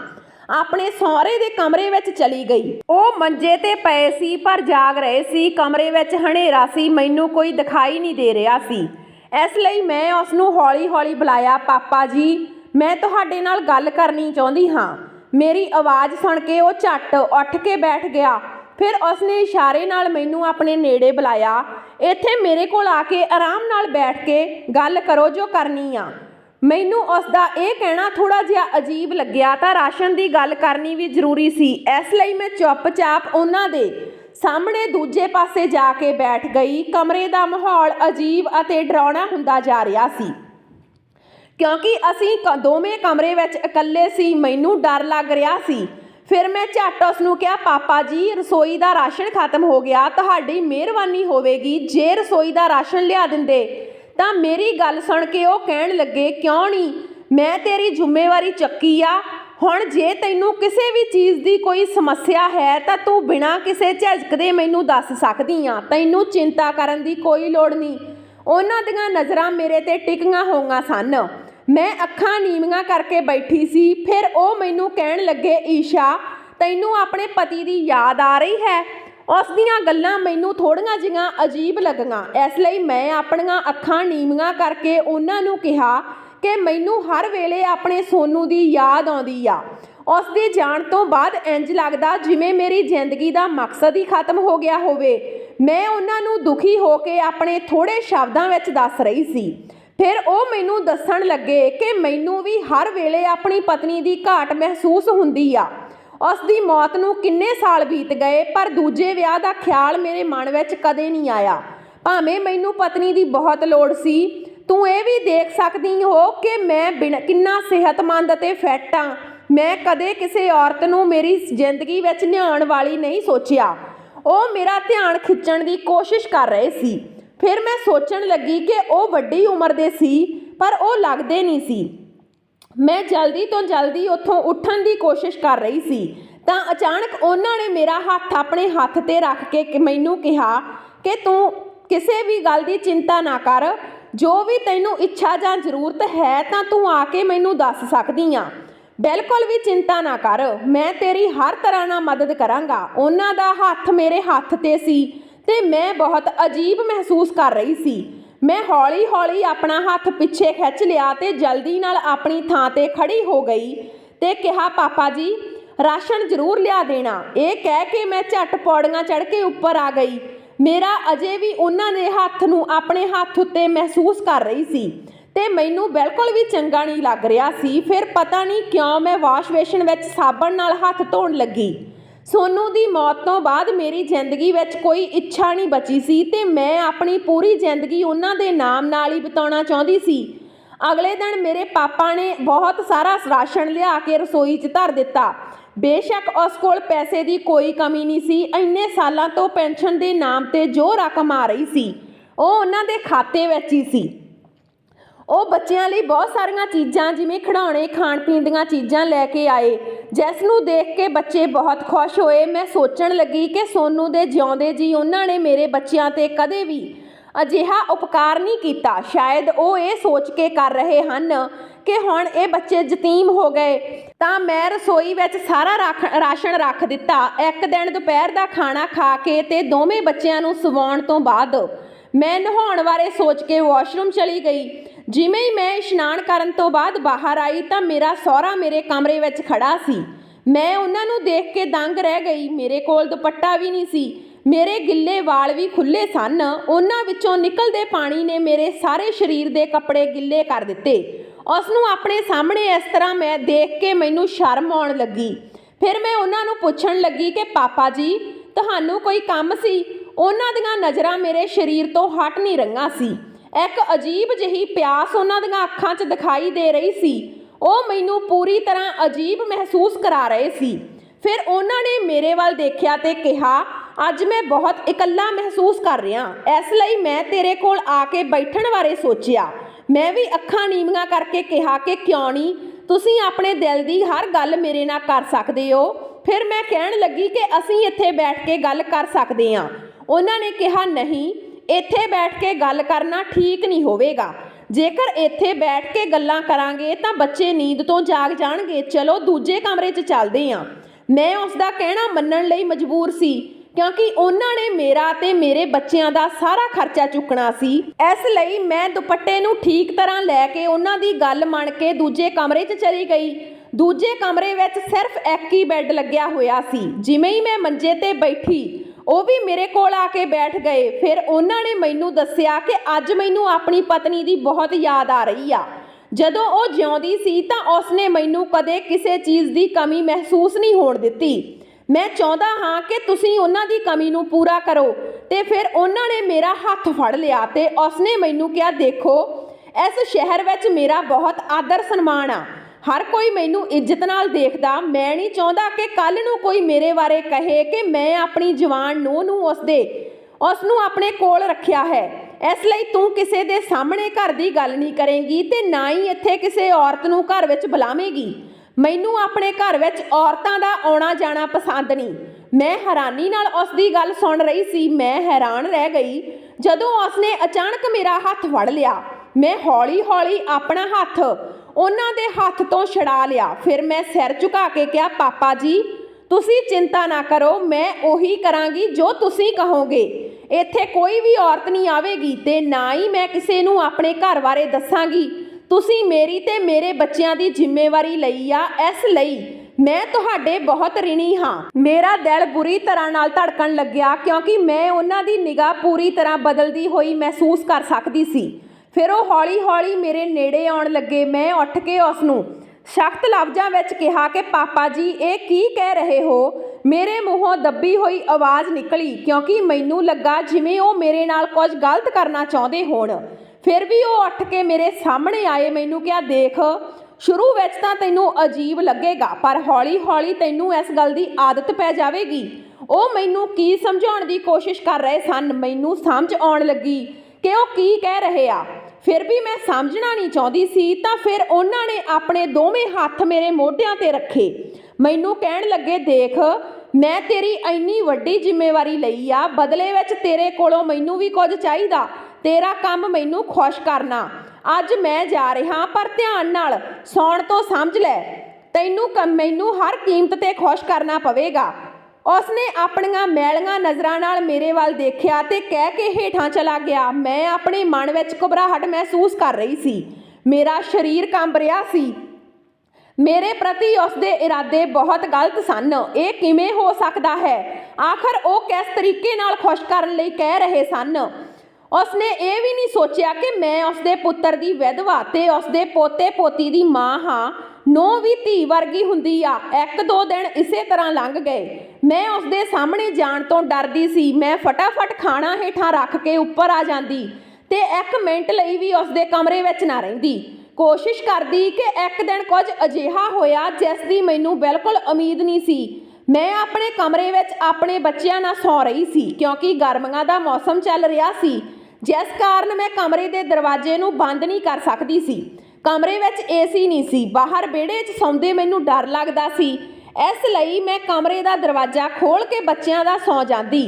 ਆਪਣੇ ਸਹੁਰੇ ਦੇ ਕਮਰੇ ਵਿੱਚ ਚਲੀ ਗਈ। ਉਹ ਮੰਜੇ ਤੇ ਪਏ ਸੀ, ਪਰ ਜਾਗ ਰਹੇ ਸੀ। ਕਮਰੇ ਵਿੱਚ ਹਨੇਰਾ ਸੀ, ਮੈਨੂੰ ਕੋਈ ਦਿਖਾਈ ਨਹੀਂ ਦੇ ਰਿਹਾ ਸੀ। ਇਸ ਲਈ ਮੈਂ ਉਸ ਨੂੰ ਹੌਲੀ-ਹੌਲੀ ਬੁਲਾਇਆ, ਪਾਪਾ ਜੀ, ਮੈਂ ਤੁਹਾਡੇ ਨਾਲ ਗੱਲ ਕਰਨੀ ਚਾਹੁੰਦੀ ਹਾਂ। ਮੇਰੀ ਆਵਾਜ਼ ਸੁਣ ਕੇ ਉਹ ਝੱਟ ਉੱਠ ਕੇ ਬੈਠ ਗਿਆ। ਫਿਰ ਉਸਨੇ ਇਸ਼ਾਰੇ ਨਾਲ ਮੈਨੂੰ ਆਪਣੇ ਨੇੜੇ ਬੁਲਾਇਆ। ਇੱਥੇ ਮੇਰੇ ਕੋਲ ਆ ਕੇ ਆਰਾਮ ਨਾਲ ਬੈਠ ਕੇ ਗੱਲ ਕਰੋ ਜੋ ਕਰਨੀ ਆ। ਮੈਨੂੰ ਉਸ ਦਾ ਇਹ ਕਹਿਣਾ ਥੋੜਾ ਜਿਹਾ ਅਜੀਬ ਲੱਗਿਆ ਤਾਂ ਰਾਸ਼ਨ ਦੀ ਗੱਲ ਕਰਨੀ ਵੀ ਜ਼ਰੂਰੀ ਸੀ। ਇਸ ਲਈ ਮੈਂ ਚੁੱਪਚਾਪ ਉਹਨਾਂ ਦੇ ਸਾਹਮਣੇ ਦੂਜੇ ਪਾਸੇ ਜਾ ਕੇ ਬੈਠ ਗਈ। ਕਮਰੇ ਦਾ ਮਾਹੌਲ ਅਜੀਬ ਅਤੇ ਡਰਾਉਣਾ ਹੁੰਦਾ ਜਾ ਰਿਹਾ ਸੀ। ਕਿਉਂਕਿ ਅਸੀਂ ਕ- ਦੋਵੇਂ ਕਮਰੇ ਵਿੱਚ ਇਕੱਲੇ ਸੀ, ਮੈਨੂੰ ਡਰ ਲੱਗ ਰਿਹਾ ਸੀ। ਫਿਰ ਮੈਂ ਝੱਟ ਉਸ ਨੂੰ ਕਿਹਾ, ਪਾਪਾ ਜੀ, ਰਸੋਈ ਦਾ ਰਾਸ਼ਨ ਖਤਮ ਹੋ ਗਿਆ, ਤੁਹਾਡੀ ਮਿਹਰਬਾਨੀ ਹੋਵੇਗੀ, ਜੇ ਰਸੋਈ ਦਾ ਰਾਸ਼ਨ ਲਿਆ ਦਿੰਦੇ, ਤਾਂ ਮੇਰੀ ਗੱਲ ਸੁਣ ਕੇ ਉਹ ਕਹਿਣ ਲੱਗੇ, ਕਿਉਂ ਨਹੀਂ? ਮੈਂ ਤੇਰੀ ਜ਼ਿੰਮੇਵਾਰੀ ਚੱਕੀ ਆ। ਹੁਣ ਜੇ ਤੈਨੂੰ ਕਿਸੇ ਵੀ ਚੀਜ਼ ਦੀ ਕੋਈ ਸਮੱਸਿਆ ਹੈ, ਤਾਂ ਤੂੰ ਬਿਨਾਂ ਕਿਸੇ ਝਿਜਕ ਦੇ ਮੈਨੂੰ ਦੱਸ ਸਕਦੀ ਆ। ਤੈਨੂੰ ਚਿੰਤਾ ਕਰਨ ਦੀ ਕੋਈ ਲੋੜ ਨਹੀਂ। ਉਹਨਾਂ ਦੀਆਂ ਨਜ਼ਰਾਂ ਮੇਰੇ ਤੇ ਟਿਕੀਆਂ ਹੋਈਆਂ ਸਨ। ਮੈਂ ਅੱਖਾਂ ਨੀਵੀਆਂ ਕਰਕੇ ਬੈਠੀ ਸੀ, ਫਿਰ ਉਹ ਮੈਨੂੰ ਕਹਿਣ ਲੱਗੇ, ਈਸ਼ਾ, ਤੈਨੂੰ ਆਪਣੇ ਪਤੀ ਦੀ ਯਾਦ ਆ ਰਹੀ ਹੈ? ਉਸ ਦੀਆਂ ਗੱਲਾਂ ਮੈਨੂੰ ਥੋੜੀਆਂ ਜਿਹੀਆਂ ਅਜੀਬ ਲੱਗੀਆਂ। ਇਸ ਲਈ ਮੈਂ ਆਪਣੀਆਂ ਅੱਖਾਂ ਨੀਵੀਆਂ ਕਰਕੇ ਉਹਨਾਂ ਨੂੰ ਕਿਹਾ ਕਿ ਮੈਨੂੰ ਹਰ ਵੇਲੇ ਆਪਣੇ ਸੋਨੂ ਦੀ ਯਾਦ ਆਉਂਦੀ ਆ। ਉਸ ਦੇ ਜਾਣ ਤੋਂ ਬਾਅਦ ਇੰਜ ਲੱਗਦਾ ਜਿਵੇਂ ਮੇਰੀ ਜ਼ਿੰਦਗੀ ਦਾ ਮਕਸਦ ਹੀ ਖਤਮ ਹੋ ਗਿਆ ਹੋਵੇ। ਮੈਂ ਉਹਨਾਂ ਨੂੰ ਦੁਖੀ ਹੋ ਕੇ ਆਪਣੇ ਥੋੜੇ ਸ਼ਬਦਾਂ ਵਿੱਚ ਦੱਸ ਰਹੀ ਸੀ। ਫਿਰ ਉਹ ਮੈਨੂੰ ਦੱਸਣ ਲੱਗੇ ਕਿ ਮੈਨੂੰ ਵੀ ਹਰ ਵੇਲੇ ਆਪਣੀ ਪਤਨੀ ਦੀ ਘਾਟ ਮਹਿਸੂਸ ਹੁੰਦੀ ਆ। ਉਸ ਦੀ ਮੌਤ ਨੂੰ ਕਿੰਨੇ ਸਾਲ ਬੀਤ ਗਏ, ਪਰ ਦੂਜੇ ਵਿਆਹ ਦਾ ਖਿਆਲ ਮੇਰੇ ਮਨ ਵਿੱਚ ਕਦੇ ਨਹੀਂ ਆਇਆ। ਭਾਵੇਂ ਮੈਨੂੰ ਪਤਨੀ ਦੀ ਬਹੁਤ ਲੋੜ ਸੀ, ਤੂੰ ਇਹ ਵੀ ਦੇਖ ਸਕਦੀ ਹੋ ਕਿ ਮੈਂ ਬਿਨ ਕਿੰਨਾ ਸਿਹਤਮੰਦ ਅਤੇ ਫਿੱਟ ਆ। ਮੈਂ ਕਦੇ ਕਿਸੇ ਔਰਤ ਨੂੰ ਮੇਰੀ ਜ਼ਿੰਦਗੀ ਵਿੱਚ ਲਿਆਉਣ ਵਾਲੀ ਨਹੀਂ ਸੋਚਿਆ। ਉਹ ਮੇਰਾ ਧਿਆਨ ਖਿੱਚਣ ਦੀ ਕੋਸ਼ਿਸ਼ ਕਰ ਰਹੇ ਸੀ। ਫਿਰ ਮੈਂ ਸੋਚਣ ਲੱਗੀ ਕਿ ਉਹ ਵੱਡੀ ਉਮਰ ਦੇ ਸੀ, ਪਰ ਉਹ ਲੱਗਦੇ ਨਹੀਂ ਸੀ। ਮੈਂ ਜਲਦੀ ਤੋਂ ਜਲਦੀ ਉੱਥੋਂ ਉੱਠਣ ਦੀ ਕੋਸ਼ਿਸ਼ ਕਰ ਰਹੀ ਸੀ। ਤਾਂ ਅਚਾਨਕ ਉਹਨਾਂ ਨੇ ਮੇਰਾ ਹੱਥ ਆਪਣੇ ਹੱਥ ਤੇ ਰੱਖ ਕੇ ਮੈਨੂੰ ਕਿਹਾ ਕਿ ਤੂੰ ਕਿਸੇ ਵੀ ਗੱਲ ਦੀ ਚਿੰਤਾ ਨਾ ਕਰ। ਜੋ ਵੀ ਤੈਨੂੰ ਇੱਛਾ ਜਾਂ ਜ਼ਰੂਰਤ ਹੈ ਤਾਂ ਤੂੰ ਆ ਕੇ ਮੈਨੂੰ ਦੱਸ ਸਕਦੀ ਆ। ਬਿਲਕੁਲ ਵੀ ਚਿੰਤਾ ਨਾ ਕਰ। ਮੈਂ ਤੇਰੀ ਹਰ ਤਰ੍ਹਾਂ ਨਾਲ ਮਦਦ ਕਰਾਂਗਾ। ਉਹਨਾਂ ਦਾ ਹੱਥ ਮੇਰੇ ਹੱਥ ਤੇ ਸੀ। ਤੇ ਮੈਂ ਬਹੁਤ ਅਜੀਬ ਮਹਿਸੂਸ ਕਰ ਰਹੀ ਸੀ। ਮੈਂ ਹੌਲੀ-ਹੌਲੀ ਆਪਣਾ ਹੱਥ ਪਿੱਛੇ ਖਿੱਚ ਲਿਆ ਤੇ ਜਲਦੀ ਨਾਲ ਆਪਣੀ ਥਾਂ ਤੇ ਖੜੀ ਹੋ ਗਈ ਤੇ ਕਿਹਾ, ਪਾਪਾ ਜੀ, ਰਾਸ਼ਨ ਜ਼ਰੂਰ ਲਿਆ ਦੇਣਾ। ਇਹ ਕਹਿ ਕੇ ਮੈਂ ਝੱਟ ਪੌੜੀਆਂ ਚੜ੍ਹ ਕੇ ਉੱਪਰ ਆ ਗਈ। ਮੇਰਾ ਅਜੇ ਵੀ ਉਹਨਾਂ ਦੇ ਹੱਥ ਨੂੰ ਆਪਣੇ ਹੱਥ ਉੱਤੇ ਮਹਿਸੂਸ ਕਰ ਰਹੀ ਸੀ ਤੇ ਮੈਨੂੰ ਬਿਲਕੁਲ ਵੀ ਚੰਗਾ ਨਹੀਂ ਲੱਗ ਰਿਹਾ ਸੀ। ਫਿਰ ਪਤਾ ਨਹੀਂ ਕਿਉਂ ਮੈਂ ਵਾਸ਼ ਬੇਸ਼ਨ ਵਿੱਚ ਸਾਬਣ ਨਾਲ ਹੱਥ ਧੋਣ ਲੱਗੀ। ਸੋਨੂ ਦੀ ਮੌਤ ਤੋਂ ਬਾਅਦ ਮੇਰੀ ਜ਼ਿੰਦਗੀ ਵਿੱਚ ਕੋਈ ਇੱਛਾ ਨਹੀਂ ਬਚੀ ਸੀ ਤੇ ਮੈਂ ਆਪਣੀ ਪੂਰੀ ਜ਼ਿੰਦਗੀ ਉਹਨਾਂ ਦੇ ਨਾਮ ਨਾਲ ਹੀ ਬਿਤਾਉਣਾ ਚਾਹੁੰਦੀ ਸੀ। ਅਗਲੇ ਦਿਨ ਮੇਰੇ ਪਾਪਾ ਨੇ ਬਹੁਤ ਸਾਰਾ ਰਾਸ਼ਨ ਲਿਆ ਕੇ ਰਸੋਈ 'ਚ ਧਰ ਦਿੱਤਾ। ਬੇਸ਼ੱਕ ਉਸ ਕੋਲ ਪੈਸੇ ਦੀ ਕੋਈ ਕਮੀ ਨਹੀਂ ਸੀ। ਇੰਨੇ ਸਾਲਾਂ ਤੋਂ ਪੈਨਸ਼ਨ ਦੇ ਨਾਮ ਤੇ ਜੋ ਰਕਮ ਆ ਰਹੀ ਸੀ, ਉਹ ਉਹਨਾਂ ਦੇ ਖਾਤੇ ਵਿੱਚ ਹੀ ਸੀ। ਉਹ ਬੱਚਿਆਂ ਲਈ ਬਹੁਤ ਸਾਰੀਆਂ ਚੀਜ਼ਾਂ, ਜਿਵੇਂ ਖਿਡੌਣੇ ਖਾਣ ਪੀਣ ਦੀਆਂ ਚੀਜ਼ਾਂ ਲੈ ਕੇ ਆਏ, ਜਿਸ ਨੂੰ ਦੇਖ ਕੇ ਬੱਚੇ ਬਹੁਤ ਖੁਸ਼ ਹੋਏ। ਮੈਂ ਸੋਚਣ ਲੱਗੀ ਕਿ ਸੋਨੂ ਦੇ ਜਿਉਂਦੇ ਜੀ, ਉਹਨਾਂ ਨੇ ਮੇਰੇ ਬੱਚਿਆਂ ਤੇ ਕਦੇ ਵੀ ਅਜਿਹਾ ਉਪਕਾਰ ਨਹੀਂ ਕੀਤਾ। ਸ਼ਾਇਦ ਉਹ ਇਹ ਸੋਚ ਕੇ ਕਰ ਰਹੇ ਹਨ ਕਿ ਹੁਣ ਇਹ ਬੱਚੇ ਯਤੀਮ ਹੋ ਗਏ। ਤਾਂ ਮੈਂ ਰਸੋਈ ਵਿੱਚ ਸਾਰਾ ਰੱਖ, ਰਾਸ਼ਨ ਰੱਖ ਦਿੱਤਾ। ਇੱਕ ਦਿਨ ਦੁਪਹਿਰ ਦਾ ਖਾਣਾ ਖਾ ਕੇ ਤੇ ਦੋਵੇਂ ਬੱਚਿਆਂ ਨੂੰ ਸਵਾਉਣ ਤੋਂ ਬਾਅਦ ਮੈਂ ਨਹਾਉਣ ਬਾਰੇ ਸੋਚ ਕੇ ਵਾਸ਼ਰੂਮ ਚਲੀ ਗਈ। ਜਿਵੇਂ ਹੀ ਮੈਂ ਇਸ਼ਨਾਨ ਕਰਨ ਤੋਂ ਬਾਅਦ ਬਾਹਰ ਆਈ ਤਾਂ ਮੇਰਾ ਸਹੁਰਾ ਮੇਰੇ ਕਮਰੇ ਵਿੱਚ ਖੜਾ ਸੀ। ਮੈਂ ਉਹਨਾਂ ਨੂੰ ਦੇਖ ਕੇ ਦੰਗ ਰਹਿ ਗਈ। ਮੇਰੇ ਕੋਲ ਦੁਪੱਟਾ ਵੀ ਨਹੀਂ ਸੀ। ਮੇਰੇ ਗਿੱਲੇ ਵਾਲ ਵੀ ਖੁੱਲੇ ਸਨ। ਉਹਨਾਂ ਵਿੱਚੋਂ ਨਿਕਲਦੇ ਪਾਣੀ ਨੇ ਮੇਰੇ ਸਾਰੇ ਸਰੀਰ ਦੇ ਕੱਪੜੇ ਗਿੱਲੇ ਕਰ ਦਿੱਤੇ। ਉਸ ਨੂੰ ਆਪਣੇ ਸਾਹਮਣੇ ਇਸ ਤਰ੍ਹਾਂ ਮੈਂ ਦੇਖ ਕੇ ਮੈਨੂੰ ਸ਼ਰਮ ਆਉਣ ਲੱਗੀ। ਫਿਰ ਮੈਂ ਉਹਨਾਂ ਨੂੰ ਪੁੱਛਣ ਲੱਗੀ ਕਿ, ਪਾਪਾ ਜੀ, ਤੁਹਾਨੂੰ ਕੋਈ ਕੰਮ ਸੀ? ਉਹਨਾਂ ਦੀਆਂ ਨਜ਼ਰਾਂ ਮੇਰੇ ਸਰੀਰ ਤੋਂ ਹਟ ਨਹੀਂ ਰਹੀਆਂ ਸੀ। ਇੱਕ ਅਜੀਬ ਜਿਹੀ ਪਿਆਸ ਉਹਨਾਂ ਦੀਆਂ ਅੱਖਾਂ 'ਚ ਦਿਖਾਈ ਦੇ ਰਹੀ ਸੀ। ਉਹ ਮੈਨੂੰ ਪੂਰੀ ਤਰ੍ਹਾਂ ਅਜੀਬ ਮਹਿਸੂਸ ਕਰਾ ਰਹੇ ਸੀ। ਫਿਰ ਉਹਨਾਂ ਨੇ ਮੇਰੇ ਵੱਲ ਦੇਖਿਆ ਤੇ ਕਿਹਾ, ਅੱਜ ਮੈਂ ਬਹੁਤ ਇਕੱਲਾ ਮਹਿਸੂਸ ਕਰ ਰਿਹਾ। ਇਸ ਲਈ ਮੈਂ ਤੇਰੇ ਕੋਲ ਆ ਕੇ ਬੈਠਣ ਬਾਰੇ ਸੋਚਿਆ। ਮੈਂ ਵੀ ਅੱਖਾਂ ਨੀਵੀਆਂ ਕਰਕੇ ਕਿਹਾ ਕਿ ਕਿਉਂ ਨਹੀਂ ਤੁਸੀਂ ਆਪਣੇ ਦਿਲ ਦੀ ਹਰ ਗੱਲ ਮੇਰੇ ਨਾਲ ਕਰ ਸਕਦੇ ਹੋ। ਫਿਰ ਮੈਂ ਕਹਿਣ ਲੱਗੀ ਕਿ ਅਸੀਂ ਇੱਥੇ ਬੈਠ ਕੇ ਗੱਲ ਕਰ ਸਕਦੇ ਹਾਂ। ਉਹਨਾਂ ਨੇ ਕਿਹਾ, ਨਹੀਂ, ਇੱਥੇ ਬੈਠ ਕੇ ਗੱਲ ਕਰਨਾ ਠੀਕ ਨਹੀਂ ਹੋਵੇਗਾ। ਜੇਕਰ ਇੱਥੇ ਬੈਠ ਕੇ ਗੱਲਾਂ ਕਰਾਂਗੇ ਤਾਂ ਬੱਚੇ ਨੀਂਦ ਤੋਂ ਜਾਗ ਜਾਣਗੇ। ਚਲੋ, ਦੂਜੇ ਕਮਰੇ 'ਚ ਚੱਲਦੇ ਹਾਂ ਮੈਂ ਉਸ ਦਾ ਕਹਿਣਾ ਮੰਨਣ ਲਈ ਮਜਬੂਰ ਸੀ, ਕਿਉਂਕਿ ਉਹਨਾਂ ਨੇ ਮੇਰਾ ਤੇ ਮੇਰੇ ਬੱਚਿਆਂ ਦਾ ਸਾਰਾ ਖਰਚਾ ਚੁੱਕਣਾ ਸੀ। ਇਸ ਲਈ ਮੈਂ ਦੁਪੱਟੇ ਨੂੰ ਠੀਕ ਤਰ੍ਹਾਂ ਲੈ ਕੇ ਉਹਨਾਂ ਦੀ ਗੱਲ ਮੰਨ ਕੇ ਦੂਜੇ ਕਮਰੇ 'ਚ ਚਲੀ ਗਈ। ਦੂਜੇ ਕਮਰੇ ਵਿੱਚ ਸਿਰਫ ਇੱਕ ਹੀ ਬੈੱਡ ਲੱਗਿਆ ਹੋਇਆ ਸੀ, ਜਿਵੇਂ ਹੀ ਮੈਂ ਮੰਜੇ ਤੇ ਬੈਠੀ। ਉਹ ਵੀ ਮੇਰੇ ਕੋਲ ਆ ਕੇ ਬੈਠ ਗਏ। ਫਿਰ ਉਹਨਾਂ ਨੇ ਮੈਨੂੰ ਦੱਸਿਆ ਕਿ ਅੱਜ ਮੈਨੂੰ ਆਪਣੀ ਪਤਨੀ ਦੀ ਬਹੁਤ ਯਾਦ ਆ ਰਹੀ ਆ। ਜਦੋਂ ਉਹ ਜਿਉਂਦੀ ਸੀ ਤਾਂ ਉਸਨੇ ਮੈਨੂੰ ਕਦੇ ਕਿਸੇ ਚੀਜ਼ ਦੀ ਕਮੀ ਮਹਿਸੂਸ ਨਹੀਂ ਹੋਣ ਦਿੱਤੀ। ਮੈਂ ਚਾਹੁੰਦਾ ਹਾਂ ਕਿ ਤੁਸੀਂ ਉਹਨਾਂ ਦੀ ਕਮੀ ਨੂੰ ਪੂਰਾ ਕਰੋ ਤੇ ਫਿਰ ਉਹਨਾਂ ਨੇ ਮੇਰਾ ਹੱਥ ਫੜ ਲਿਆ ਤੇ ਉਸਨੇ ਮੈਨੂੰ ਕਿਹਾ, ਦੇਖੋ, ਇਸ ਸ਼ਹਿਰ ਵਿੱਚ ਮੇਰਾ ਬਹੁਤ ਆਦਰ ਸਨਮਾਨ ਆ। ਹਰ ਕੋਈ ਮੈਨੂੰ ਇੱਜ਼ਤ ਨਾਲ ਦੇਖਦਾ, ਮੈਂ ਨਹੀਂ ਚਾਹੁੰਦਾ ਕਿ ਕੱਲ ਨੂੰ ਕੋਈ ਮੇਰੇ ਬਾਰੇ ਕਹੇ ਕਿ ਮੈਂ ਆਪਣੀ ਜਵਾਨ ਨੂੰ ਨੂੰ ਉਸਦੇ ਉਸ ਨੂੰ ਆਪਣੇ ਕੋਲ ਰੱਖਿਆ ਹੈ। ਇਸ ਲਈ ਤੂੰ ਕਿਸੇ ਦੇ ਸਾਹਮਣੇ ਘਰ ਦੀ ਗੱਲ ਨਹੀਂ ਕਰੇਂਗੀ ਤੇ ਨਾ ਹੀ ਇੱਥੇ ਕਿਸੇ ਔਰਤ ਨੂੰ ਘਰ ਵਿੱਚ ਬੁਲਾਵੇਂਗੀ। ਮੈਨੂੰ ਆਪਣੇ ਘਰ ਵਿੱਚ ਔਰਤਾਂ ਦਾ ਆਉਣਾ ਜਾਣਾ ਪਸੰਦ ਨਹੀਂ। ਮੈਂ ਹੈਰਾਨੀ ਨਾਲ ਉਸ ਦੀ ਗੱਲ ਸੁਣ ਰਹੀ ਸੀ, ਮੈਂ ਹੈਰਾਨ ਰਹਿ ਗਈ ਜਦੋਂ ਉਸਨੇ ਅਚਾਨਕ ਮੇਰਾ ਹੱਥ ਫੜ ਲਿਆ। ਮੈਂ ਹੌਲੀ-ਹੌਲੀ ਆਪਣਾ ਹੱਥ ਉਹਨਾਂ ਦੇ ਹੱਥ ਤੋਂ ਛਡਾ ਲਿਆ। ਫਿਰ ਮੈਂ ਸਿਰ ਝੁਕਾ ਕੇ ਕਿਹਾ, ਪਾਪਾ ਜੀ, ਤੁਸੀਂ ਚਿੰਤਾ ਨਾ ਕਰੋ, ਮੈਂ ਉਹੀ ਕਰਾਂਗੀ ਜੋ ਤੁਸੀਂ ਕਹੋਗੇ। ਇੱਥੇ ਕੋਈ ਵੀ ਔਰਤ ਨਹੀਂ ਆਵੇਗੀ ਤੇ ਨਾ ਹੀ ਮੈਂ ਕਿਸੇ ਨੂੰ ਆਪਣੇ ਘਰ ਬਾਰੇ ਦੱਸਾਂਗੀ। ਤੁਸੀਂ ਮੇਰੀ ਤੇ ਮੇਰੇ ਬੱਚਿਆਂ ਦੀ ਜ਼ਿੰਮੇਵਾਰੀ ਲਈ ਆ, ਇਸ ਲਈ ਮੈਂ ਤੁਹਾਡੇ ਬਹੁਤ ਰਿਣੀ ਹਾਂ। ਮੇਰਾ ਦਿਲ ਬੁਰੀ ਤਰ੍ਹਾਂ ਨਾਲ ਧੜਕਣ ਲੱਗਿਆ ਕਿਉਂਕਿ ਮੈਂ ਉਹਨਾਂ ਦੀ ਨਿਗਾਹ ਪੂਰੀ ਤਰ੍ਹਾਂ ਬਦਲਦੀ ਹੋਈ ਮਹਿਸੂਸ ਕਰ ਸਕਦੀ ਸੀ। ਫਿਰ ਉਹ ਹੌਲੀ-ਹੌਲੀ ਮੇਰੇ ਨੇੜੇ ਆਉਣ ਲੱਗੇ, ਮੈਂ ਉੱਠ ਕੇ ਉਸ ਨੂੰ ਸਖਤ ਲਫ਼ਜ਼ਾਂ ਵਿੱਚ ਕਿਹਾ ਕਿ, ਪਾਪਾ ਜੀ, ਇਹ ਕੀ ਕਹਿ ਰਹੇ ਹੋ? ਮੇਰੇ ਮੂੰਹੋਂ ਦੱਬੀ ਹੋਈ ਆਵਾਜ਼ ਨਿਕਲੀ, ਕਿਉਂਕਿ ਮੈਨੂੰ ਲੱਗਾ ਜਿਵੇਂ ਉਹ ਮੇਰੇ ਨਾਲ ਕੁਝ ਗਲਤ ਕਰਨਾ ਚਾਹੁੰਦੇ ਹੋਣ। ਫਿਰ ਵੀ ਉਹ ਉੱਠ ਕੇ ਮੇਰੇ ਸਾਹਮਣੇ ਆਏ, ਮੈਨੂੰ ਕਿਹਾ, ਦੇਖ, ਸ਼ੁਰੂ ਵਿੱਚ ਤਾਂ ਤੈਨੂੰ ਅਜੀਬ ਲੱਗੇਗਾ, ਪਰ ਹੌਲੀ-ਹੌਲੀ ਤੈਨੂੰ ਇਸ ਗੱਲ ਦੀ ਆਦਤ ਪੈ ਜਾਵੇਗੀ। ਉਹ ਮੈਨੂੰ ਕੀ ਸਮਝਾਉਣ ਦੀ ਕੋਸ਼ਿਸ਼ ਕਰ ਰਹੇ ਸਨ, ਮੈਨੂੰ ਸਮਝ ਆਉਣ ਲੱਗੀ ਕਿ ਉਹ ਕੀ ਕਹਿ ਰਹੇ ਆ। ਫਿਰ ਵੀ ਮੈਂ ਸਮਝਣਾ ਨਹੀਂ ਚਾਹੁੰਦੀ ਸੀ, ਤਾਂ ਫਿਰ ਉਹਨਾਂ ਨੇ ਆਪਣੇ ਦੋਵੇਂ ਹੱਥ ਮੇਰੇ ਮੋਢਿਆਂ ਤੇ ਰੱਖੇ। ਮੈਨੂੰ ਕਹਿਣ ਲੱਗੇ, ਦੇਖ, ਮੈਂ ਤੇਰੀ ਇੰਨੀ ਵੱਡੀ ਜ਼ਿੰਮੇਵਾਰੀ ਲਈ ਆ, ਬਦਲੇ ਵਿੱਚ ਤੇਰੇ ਕੋਲੋਂ ਮੈਨੂੰ ਵੀ ਕੁਝ ਚਾਹੀਦਾ। ਤੇਰਾ ਕੰਮ ਮੈਨੂੰ ਖੁਸ਼ ਕਰਨਾ। ਅੱਜ ਮੈਂ ਜਾ ਰਿਹਾ, ਪਰ ਧਿਆਨ ਨਾਲ ਸੌਣ ਤੋਂ ਸਮਝ ਲੈ। ਤੈਨੂੰ ਕੰਮ ਮੈਨੂੰ ਹਰ ਕੀਮਤ ਤੇ ਖੁਸ਼ ਕਰਨਾ ਪਵੇਗਾ। ਉਸਨੇ ਆਪਣੀਆਂ ਮੈਲੀਆਂ ਨਜ਼ਰਾਂ ਨਾਲ ਮੇਰੇ ਵੱਲ ਦੇਖਿਆ ਤੇ ਕਹਿ ਕੇ ਹੇਠਾਂ ਚਲਾ ਗਿਆ। ਮੈਂ ਆਪਣੇ ਮਨ ਵਿੱਚ ਘਬਰਾਹਟ ਮਹਿਸੂਸ ਕਰ ਰਹੀ ਸੀ। ਮੇਰਾ ਸਰੀਰ ਕੰਬ ਰਿਹਾ ਸੀ। ਮੇਰੇ ਪ੍ਰਤੀ ਉਸਦੇ ਇਰਾਦੇ ਬਹੁਤ ਗਲਤ ਸਨ। ਇਹ ਕਿਵੇਂ ਹੋ ਸਕਦਾ ਹੈ? ਆਖਰ ਉਹ ਕਿਸ ਤਰੀਕੇ ਨਾਲ ਖੁਸ਼ ਕਰਨ ਲਈ ਕਹਿ ਰਹੇ ਸਨ? ਉਸਨੇ ਇਹ ਵੀ ਨਹੀਂ ਸੋਚਿਆ ਕਿ ਮੈਂ ਉਸਦੇ ਪੁੱਤਰ ਦੀ ਵਿਧਵਾ ਤੇ ਉਸਦੇ ਪੋਤੇ ਪੋਤੀ ਦੀ ਮਾਂ ਹਾਂ। ਨੋ ਵੀ ਧੀ ਵਰਗੀ ਹੁੰਦੀ ਆ। ਇੱਕ ਦੋ ਦਿਨ ਇਸੇ ਤਰ੍ਹਾਂ ਲੰਘ ਗਏ। ਮੈਂ ਉਸਦੇ ਸਾਹਮਣੇ ਜਾਣ ਤੋਂ ਡਰਦੀ ਸੀ। ਮੈਂ ਫਟਾਫਟ ਖਾਣਾ ਹੇਠਾਂ ਰੱਖ ਕੇ ਉੱਪਰ ਆ ਜਾਂਦੀ ਤੇ ਇੱਕ ਮਿੰਟ ਲਈ ਵੀ ਉਸਦੇ ਕਮਰੇ ਵਿੱਚ ਨਾ ਰਹਿੰਦੀ। ਕੋਸ਼ਿਸ਼ ਕਰਦੀ ਕਿ ਇੱਕ ਦਿਨ ਕੁਝ ਅਜਿਹਾ ਹੋਇਆ ਜਿਸ ਦੀ ਮੈਨੂੰ ਬਿਲਕੁਲ ਉਮੀਦ ਨਹੀਂ ਸੀ। ਮੈਂ ਆਪਣੇ ਕਮਰੇ ਵਿੱਚ ਆਪਣੇ ਬੱਚਿਆਂ ਨਾਲ ਸੌ ਰਹੀ ਸੀ ਕਿਉਂਕਿ ਗਰਮੀਆਂ ਦਾ ਮੌਸਮ ਚੱਲ ਰਿਹਾ ਸੀ। ਜਿਸ ਕਾਰਨ ਮੈਂ ਕਮਰੇ ਦੇ ਦਰਵਾਜ਼ੇ ਨੂੰ ਬੰਦ ਨਹੀਂ ਕਰ ਸਕਦੀ ਸੀ। ਕਮਰੇ ਵਿੱਚ ਏਸੀ ਨਹੀਂ ਸੀ। ਬਾਹਰ ਵਿਹੜੇ 'ਚ ਸੌਂਦੇ ਮੈਨੂੰ ਡਰ ਲੱਗਦਾ ਸੀ। ਇਸ ਲਈ ਮੈਂ ਕਮਰੇ ਦਾ ਦਰਵਾਜ਼ਾ ਖੋਲ ਕੇ ਬੱਚਿਆਂ ਦਾ ਸੌਂ ਜਾਂਦੀ।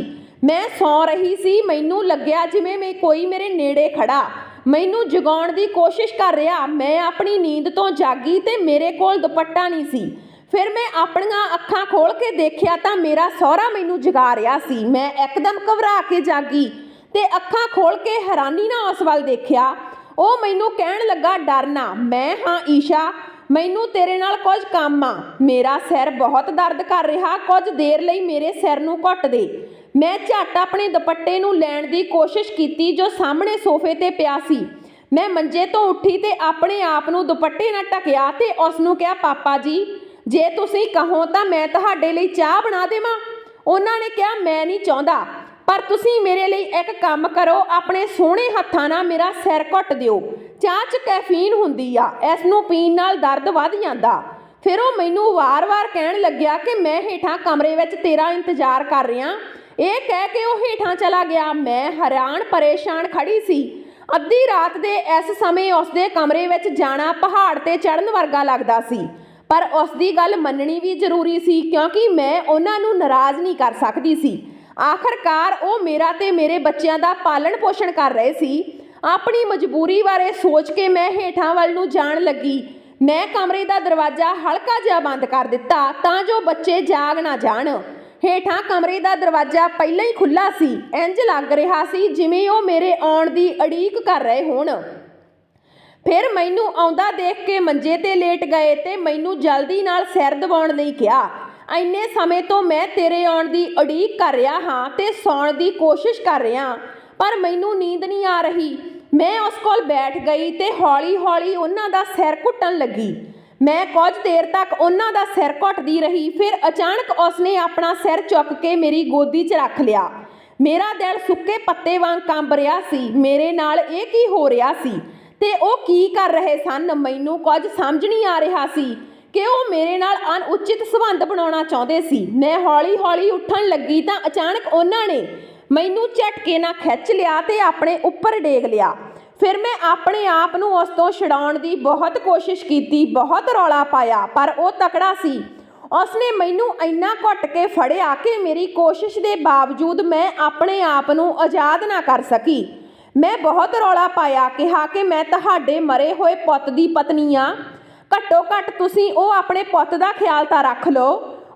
ਮੈਂ ਸੌਂ ਰਹੀ ਸੀ। ਮੈਨੂੰ ਲੱਗਿਆ ਜਿਵੇਂ ਮੈਂ ਕੋਈ ਮੇਰੇ ਨੇੜੇ ਖੜਾ ਮੈਨੂੰ ਜਗਾਉਣ ਦੀ ਕੋਸ਼ਿਸ਼ ਕਰ ਰਿਹਾ। ਮੈਂ ਆਪਣੀ ਨੀਂਦ ਤੋਂ ਜਾਗੀ ਤੇ ਮੇਰੇ ਕੋਲ ਦੁਪੱਟਾ ਨਹੀਂ ਸੀ। ਫਿਰ ਮੈਂ ਆਪਣੀਆਂ ਅੱਖਾਂ ਖੋਲ ਕੇ ਦੇਖਿਆ ਤਾਂ ਮੇਰਾ ਸਹੁਰਾ ਮੈਨੂੰ ਜਗਾ ਰਿਹਾ ਸੀ। ਮੈਂ ਇੱਕਦਮ ਘਬਰਾ ਕੇ ਜਾਗੀ ਤੇ ਅੱਖਾਂ ਖੋਲ ਕੇ ਹੈਰਾਨੀ ਨਾਲ ਉਸ ਵੱਲ ਦੇਖਿਆ। ਉਹ ਮੈਨੂੰ ਕਹਿਣ ਲੱਗਾ ਡਰਨਾ ਮੈਂ ਹਾਂ ਈਸ਼ਾ, ਮੈਨੂੰ ਤੇਰੇ ਨਾਲ ਕੁਝ ਕੰਮ ਆ। ਮੇਰਾ ਸਿਰ ਬਹੁਤ ਦਰਦ ਕਰ ਰਿਹਾ, ਕੁਝ ਦੇਰ ਲਈ ਮੇਰੇ ਸਿਰ ਨੂੰ ਘੁੱਟ ਦੇ। ਮੈਂ ਝੱਟ ਆਪਣੇ ਦੁਪੱਟੇ ਨੂੰ ਲੈਣ ਦੀ ਕੋਸ਼ਿਸ਼ ਕੀਤੀ ਜੋ ਸਾਹਮਣੇ ਸੋਫੇ ਤੇ ਪਿਆ ਸੀ। ਮੈਂ ਮੰਜੇ ਤੋਂ ਉੱਠੀ ਤੇ ਆਪਣੇ ਆਪ ਨੂੰ ਦੁਪੱਟੇ ਨਾਲ ਢਕਿਆ ਤੇ ਉਸ ਨੂੰ ਕਿਹਾ, ਪਾਪਾ ਜੀ, ਜੇ ਤੁਸੀਂ ਕਹੋ ਤਾਂ ਮੈਂ ਤੁਹਾਡੇ ਲਈ ਚਾਹ ਬਣਾ ਦੇਵਾਂ। ਉਹਨਾਂ ਨੇ ਕਿਹਾ, ਮੈਂ ਨਹੀਂ ਚਾਹੁੰਦਾ। ਪਰ ਤੁਸੀਂ ਮੇਰੇ ਲਈ ਇੱਕ ਕੰਮ ਕਰੋ, ਆਪਣੇ ਸੋਹਣੇ ਹੱਥਾਂ ਨਾਲ ਮੇਰਾ ਸਿਰ ਘੁੱਟ ਦਿਓ। ਚਾਹ 'ਚ ਕੈਫੀਨ ਹੁੰਦੀ ਆ ਇਸ ਨੂੰ ਪੀਣ ਨਾਲ ਦਰਦ ਵੱਧ ਜਾਂਦਾ। ਫਿਰ ਉਹ ਮੈਨੂੰ ਵਾਰ-ਵਾਰ ਕਹਿਣ ਲੱਗਿਆ ਕਿ ਮੈਂ ਹੇਠਾਂ ਕਮਰੇ ਵਿੱਚ ਤੇਰਾ ਇੰਤਜ਼ਾਰ ਕਰ ਰਿਹਾ। ਇਹ ਕਹਿ ਕੇ ਉਹ ਹੇਠਾਂ ਚਲਾ ਗਿਆ। ਮੈਂ ਹੈਰਾਨ, ਪਰੇਸ਼ਾਨ ਖੜੀ ਸੀ। ਅੱਧੀ ਰਾਤ ਦੇ ਇਸ ਸਮੇਂ ਉਸਦੇ ਕਮਰੇ ਵਿੱਚ ਜਾਣਾ ਪਹਾੜ ਤੇ ਚੜਨ ਵਰਗਾ ਲੱਗਦਾ ਸੀ। ਪਰ ਉਸ ਦੀ ਗੱਲ ਮੰਨਣੀ ਵੀ ਜ਼ਰੂਰੀ ਸੀ ਕਿਉਂਕਿ ਮੈਂ ਉਹਨਾਂ ਨੂੰ ਨਾਰਾਜ਼ ਨਹੀਂ ਕਰ ਸਕਦੀ ਸੀ। ਆਖਰਕਾਰ ਉਹ ਮੇਰਾ ਤੇ ਮੇਰੇ ਬੱਚਿਆਂ ਦਾ ਪਾਲਣ ਪੋਸ਼ਣ ਕਰ ਰਹੇ ਸੀ। ਆਪਣੀ ਮਜਬੂਰੀ ਬਾਰੇ ਸੋਚ ਕੇ ਮੈਂ ਹੇਠਾਂ ਵੱਲ ਨੂੰ ਜਾਣ ਲੱਗੀ। ਮੈਂ ਕਮਰੇ ਦਾ ਦਰਵਾਜ਼ਾ ਹਲਕਾ ਜਿਹਾ ਬੰਦ ਕਰ ਦਿੱਤਾ ਤਾਂ ਜੋ ਬੱਚੇ ਜਾਗ ਨਾ ਜਾਣ। ਹੇਠਾਂ ਕਮਰੇ ਦਾ ਦਰਵਾਜ਼ਾ ਪਹਿਲਾਂ ਹੀ ਖੁੱਲਾ ਸੀ। ਇੰਜ ਲੱਗ ਰਿਹਾ ਸੀ ਜਿਵੇਂ ਉਹ ਮੇਰੇ ਆਉਣ ਦੀ ਅੜੀਕ ਕਰ ਰਹੇ ਹੋਣ। ਫਿਰ ਮੈਨੂੰ ਆਉਂਦਾ ਦੇਖ ਕੇ ਮੰਜੇ ਤੇ ਲੇਟ ਗਏ ਤੇ ਮੈਨੂੰ ਜਲਦੀ ਨਾਲ ਸਿਰ ਦਬਾਉਣ ਲਈ ਕਿਹਾ ਐਨੇ ਸਮੇਂ ਤੋਂ ਮੈਂ ਤੇਰੇ ਆਉਣ ਦੀ ਉਡੀਕ ਕਰ ਰਿਹਾ ਹਾਂ ਤੇ ਸੌਣ ਦੀ ਕੋਸ਼ਿਸ਼ ਕਰ ਰਿਹਾ। ਪਰ ਮੈਨੂੰ ਨੀਂਦ ਨਹੀਂ ਆ ਰਹੀ। ਮੈਂ ਉਸ ਕੋਲ ਬੈਠ ਗਈ ਤੇ ਹੌਲੀ-ਹੌਲੀ ਉਹਨਾਂ ਦਾ ਸਿਰ ਘੁੱਟਣ ਲੱਗੀ। ਮੈਂ ਕੁਝ ਦੇਰ ਤੱਕ ਉਹਨਾਂ ਦਾ ਸਿਰ ਘੁੱਟਦੀ ਰਹੀ, ਫਿਰ ਅਚਾਨਕ ਉਸਨੇ ਆਪਣਾ ਸਿਰ ਚੁੱਕ ਕੇ ਮੇਰੀ ਗੋਦੀ 'ਚ ਰੱਖ ਲਿਆ। ਮੇਰਾ ਦਿਲ ਸੁੱਕੇ ਪੱਤੇ ਵਾਂਗ ਕੰਬ ਰਿਹਾ ਸੀ। ਮੇਰੇ ਨਾਲ ਇਹ ਕੀ ਹੋ ਰਿਹਾ ਸੀ? ਤੇ ਉਹ ਕੀ ਕਰ ਰਹੇ ਸਨ? ਮੈਨੂੰ ਕੁਝ ਸਮਝ ਨਹੀਂ ਆ ਰਿਹਾ ਸੀ। ਕਿ ਉਹ ਮੇਰੇ ਨਾਲ ਅਨੁਚਿਤ ਸੰਬੰਧ ਬਣਾਉਣਾ ਚਾਹੁੰਦੇ ਸੀ। ਮੈਂ ਹੌਲੀ-ਹੌਲੀ ਉੱਠਣ ਲੱਗੀ ਤਾਂ ਅਚਾਨਕ ਉਹਨਾਂ ਨੇ ਮੈਨੂੰ ਝਟਕੇ ਨਾਲ ਖਿੱਚ ਲਿਆ ਤੇ ਆਪਣੇ ਉੱਪਰ ਡੇਗ ਲਿਆ। ਫਿਰ ਮੈਂ ਆਪਣੇ ਆਪ ਨੂੰ ਉਸ ਤੋਂ ਛਡਾਉਣ ਦੀ ਬਹੁਤ ਕੋਸ਼ਿਸ਼ ਕੀਤੀ, ਬਹੁਤ ਰੌਲਾ ਪਾਇਆ, ਪਰ ਉਹ ਤਕੜਾ ਸੀ। ਉਸਨੇ ਮੈਨੂੰ ਇੰਨਾ ਘੁੱਟ ਕੇ ਫੜਿਆ ਕਿ ਮੇਰੀ ਕੋਸ਼ਿਸ਼ ਦੇ ਬਾਵਜੂਦ ਮੈਂ ਆਪਣੇ ਆਪ ਨੂੰ ਆਜ਼ਾਦ ਨਾ ਕਰ ਸਕੀ। ਮੈਂ ਬਹੁਤ ਰੌਲਾ ਪਾਇਆ, ਕਿਹਾ ਕਿ ਮੈਂ ਤੁਹਾਡੇ ਮਰੇ ਹੋਏ ਪੁੱਤ ਦੀ ਪਤਨੀ ਆ। ਘੱਟੋ ਘੱਟ ਤੁਸੀਂ ਉਹ ਆਪਣੇ ਪੁੱਤ ਦਾ ਖਿਆਲ ਤਾਂ ਰੱਖ ਲਓ।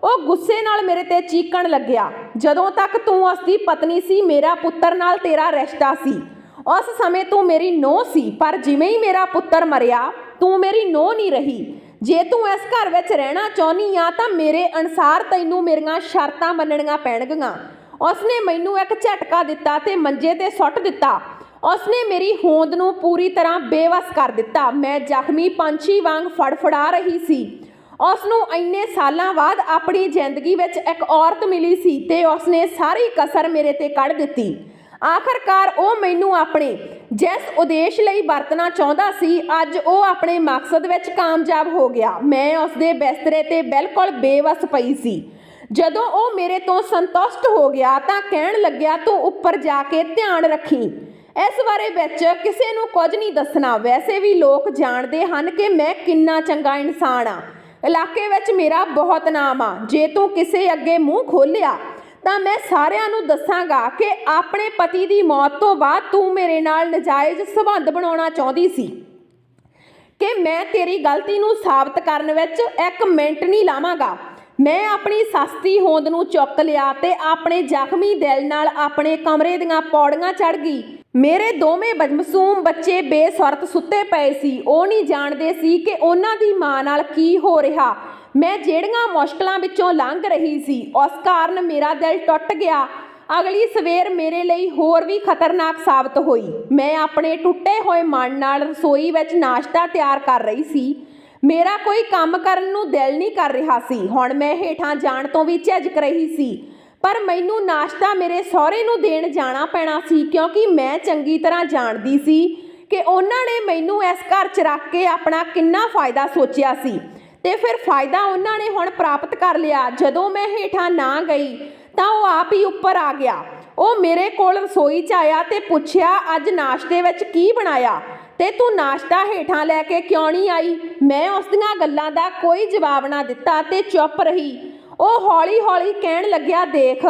ਉਹ ਗੁੱਸੇ ਨਾਲ ਮੇਰੇ ਤੇ ਚੀਕਣ ਲੱਗਿਆ। ਜਦੋਂ ਤੱਕ ਤੂੰ ਉਸ ਦੀ ਪਤਨੀ ਸੀ, ਮੇਰਾ ਪੁੱਤਰ ਨਾਲ ਤੇਰਾ ਰਿਸ਼ਤਾ ਸੀ। ਉਸ ਸਮੇਂ ਤੂੰ ਮੇਰੀ ਨੋਹ ਸੀ, ਪਰ ਜਿਵੇਂ ਹੀ ਮੇਰਾ ਪੁੱਤਰ ਮਰਿਆ, ਤੂੰ ਮੇਰੀ ਨੋਹ ਨਹੀਂ ਰਹੀ। ਜੇ ਤੂੰ ਇਸ ਘਰ ਵਿੱਚ ਰਹਿਣਾ ਚਾਹੁੰਦੀ ਆ, ਤਾਂ ਮੇਰੇ ਅਨਸਾਰ ਤੈਨੂੰ ਮੇਰੀਆਂ ਸ਼ਰਤਾਂ ਮੰਨਣੀਆਂ ਪੈਣਗੀਆਂ। ਉਸਨੇ ਮੈਨੂੰ ਇੱਕ ਝਟਕਾ ਦਿੱਤਾ ਤੇ ਮੰਜੇ ਤੇ ਸੁੱਟ ਦਿੱਤਾ। ਉਸਨੇ ਮੇਰੀ ਹੋਂਦ ਨੂੰ ਪੂਰੀ ਤਰ੍ਹਾਂ ਬੇਵਸ ਕਰ ਦਿੱਤਾ। ਮੈਂ ਜ਼ਖਮੀ ਪੰਛੀ ਵਾਂਗ ਫੜਫੜਾ ਰਹੀ ਸੀ। ਉਸ ਨੂੰ ਇੰਨੇ ਸਾਲਾਂ ਬਾਅਦ ਆਪਣੀ ਜ਼ਿੰਦਗੀ ਵਿੱਚ ਇੱਕ ਔਰਤ ਮਿਲੀ ਸੀ ਤੇ ਉਸਨੇ ਸਾਰੀ ਕਸਰ ਮੇਰੇ ਤੇ ਕੱਢ ਦਿੱਤੀ। ਆਖਰਕਾਰ ਉਹ ਮੈਨੂੰ ਆਪਣੇ ਜਿਸ ਉਦੇਸ਼ ਲਈ ਵਰਤਣਾ ਚਾਹੁੰਦਾ ਸੀ, ਅੱਜ ਉਹ ਆਪਣੇ ਮਕਸਦ ਵਿੱਚ ਕਾਮਯਾਬ ਹੋ ਗਿਆ। ਮੈਂ ਉਸਦੇ ਬਿਸਤਰੇ ਤੇ ਬਿਲਕੁਲ ਬੇਵਸ ਪਈ ਸੀ। ਜਦੋਂ ਉਹ ਮੇਰੇ ਤੋਂ ਸੰਤੁਸ਼ਟ ਹੋ ਗਿਆ ਤਾਂ ਕਹਿਣ ਲੱਗਿਆ, ਤੂੰ ਉੱਪਰ ਜਾ ਕੇ ਧਿਆਨ ਰੱਖੀ। ਇਸ ਬਾਰੇ ਵਿੱਚ ਕਿਸੇ ਨੂੰ ਕੁਝ ਨਹੀਂ ਦੱਸਣਾ। ਵੈਸੇ ਵੀ ਲੋਕ ਜਾਣਦੇ ਹਨ ਕਿ ਮੈਂ ਕਿੰਨਾ ਚੰਗਾ ਇਨਸਾਨ ਆ ਇਲਾਕੇ ਵਿੱਚ ਮੇਰਾ ਬਹੁਤ ਨਾਮ ਆ। ਜੇ ਤੂੰ ਕਿਸੇ ਅੱਗੇ ਮੂੰਹ ਖੋਲਿਆ, ਤਾਂ ਮੈਂ ਸਾਰਿਆਂ ਨੂੰ ਦੱਸਾਂਗਾ ਕਿ ਆਪਣੇ ਪਤੀ ਦੀ ਮੌਤ ਤੋਂ ਬਾਅਦ ਤੂੰ ਮੇਰੇ ਨਾਲ ਨਜਾਇਜ਼ ਸਬੰਧ ਬਣਾਉਣਾ ਚਾਹੁੰਦੀ ਸੀ। ਕਿ ਮੈਂ ਤੇਰੀ ਗਲਤੀ ਨੂੰ ਸਾਬਤ ਕਰਨ ਵਿੱਚ ਇੱਕ ਮਿੰਟ ਨਹੀਂ ਲਾਵਾਂਗਾ। ਮੈਂ ਆਪਣੀ ਸਸਤੀ ਹੋਂਦ ਨੂੰ ਚੁੱਕ ਲਿਆ ਤੇ ਆਪਣੇ ਜ਼ਖਮੀ ਦਿਲ ਨਾਲ ਆਪਣੇ ਕਮਰੇ ਦੀਆਂ ਪੌੜੀਆਂ ਚੜ ਗਈ। ਮੇਰੇ ਦੋਵੇਂ ਬਦਮਸੂਮ ਬੱਚੇ ਬੇਸੁਰਤ ਸੁੱਤੇ ਪਏ ਸੀ। ਉਹ ਨਹੀਂ ਜਾਣਦੇ ਸੀ ਕਿ ਉਹਨਾਂ ਦੀ ਮਾਂ ਨਾਲ ਕੀ ਹੋ ਰਿਹਾ। ਮੈਂ ਜਿਹੜੀਆਂ ਮੁਸ਼ਕਲਾਂ ਵਿੱਚੋਂ ਲੰਘ ਰਹੀ ਸੀ, ਉਸ ਕਾਰਨ ਮੇਰਾ ਦਿਲ ਟੁੱਟ ਗਿਆ। ਅਗਲੀ ਸਵੇਰ ਮੇਰੇ ਲਈ ਹੋਰ ਵੀ ਖਤਰਨਾਕ ਸਾਬਤ ਹੋਈ। ਮੈਂ ਆਪਣੇ ਟੁੱਟੇ ਹੋਏ ਮਨ ਨਾਲ ਰਸੋਈ ਵਿੱਚ ਨਾਸ਼ਤਾ ਤਿਆਰ ਕਰ ਰਹੀ ਸੀ। ਮੇਰਾ ਕੋਈ ਕੰਮ ਕਰਨ ਨੂੰ ਦਿਲ ਨਹੀਂ ਕਰ ਰਿਹਾ ਸੀ। ਹੁਣ ਮੈਂ ਹੇਠਾਂ ਜਾਣ ਤੋਂ ਵੀ ਝਿਜਕ ਰਹੀ ਸੀ। ਪਰ ਮੈਨੂੰ ਨਾਸ਼ਤਾ ਮੇਰੇ ਸਹੁਰੇ ਨੂੰ ਦੇਣ ਜਾਣਾ ਪੈਣਾ ਸੀ ਕਿਉਂਕਿ ਮੈਂ ਚੰਗੀ ਤਰ੍ਹਾਂ ਜਾਣਦੀ ਸੀ ਕਿ ਉਹਨਾਂ ਨੇ ਮੈਨੂੰ ਇਸ ਘਰ 'ਚ ਰੱਖ ਕੇ ਆਪਣਾ ਕਿੰਨਾ ਫਾਇਦਾ ਸੋਚਿਆ ਸੀ। ਤੇ ਫਿਰ ਫਾਇਦਾ ਉਹਨਾਂ ਨੇ ਹੁਣ ਪ੍ਰਾਪਤ ਕਰ ਲਿਆ। ਜਦੋਂ ਮੈਂ ਹੇਠਾਂ ਨਾ ਗਈ ਤਾਂ ਉਹ ਆਪ ਹੀ ਉੱਪਰ ਆ ਗਿਆ। ਉਹ ਮੇਰੇ ਕੋਲ ਰਸੋਈ 'ਚ ਆਇਆ ਤੇ ਪੁੱਛਿਆ, ਅੱਜ ਨਾਸ਼ਤੇ ਵਿੱਚ ਕੀ ਬਣਾਇਆ? ਤੇ ਤੂੰ ਨਾਸ਼ਤਾ ਹੇਠਾਂ ਲੈ ਕੇ ਕਿਉਂ ਨਹੀਂ ਆਈ? ਮੈਂ ਉਸ ਦੀਆਂ ਗੱਲਾਂ ਦਾ ਕੋਈ ਜਵਾਬ ਨਾ ਦਿੱਤਾ ਤੇ ਚੁੱਪ ਰਹੀ। ਉਹ ਹੌਲੀ-ਹੌਲੀ ਕਹਿਣ ਲੱਗਿਆ, ਦੇਖ,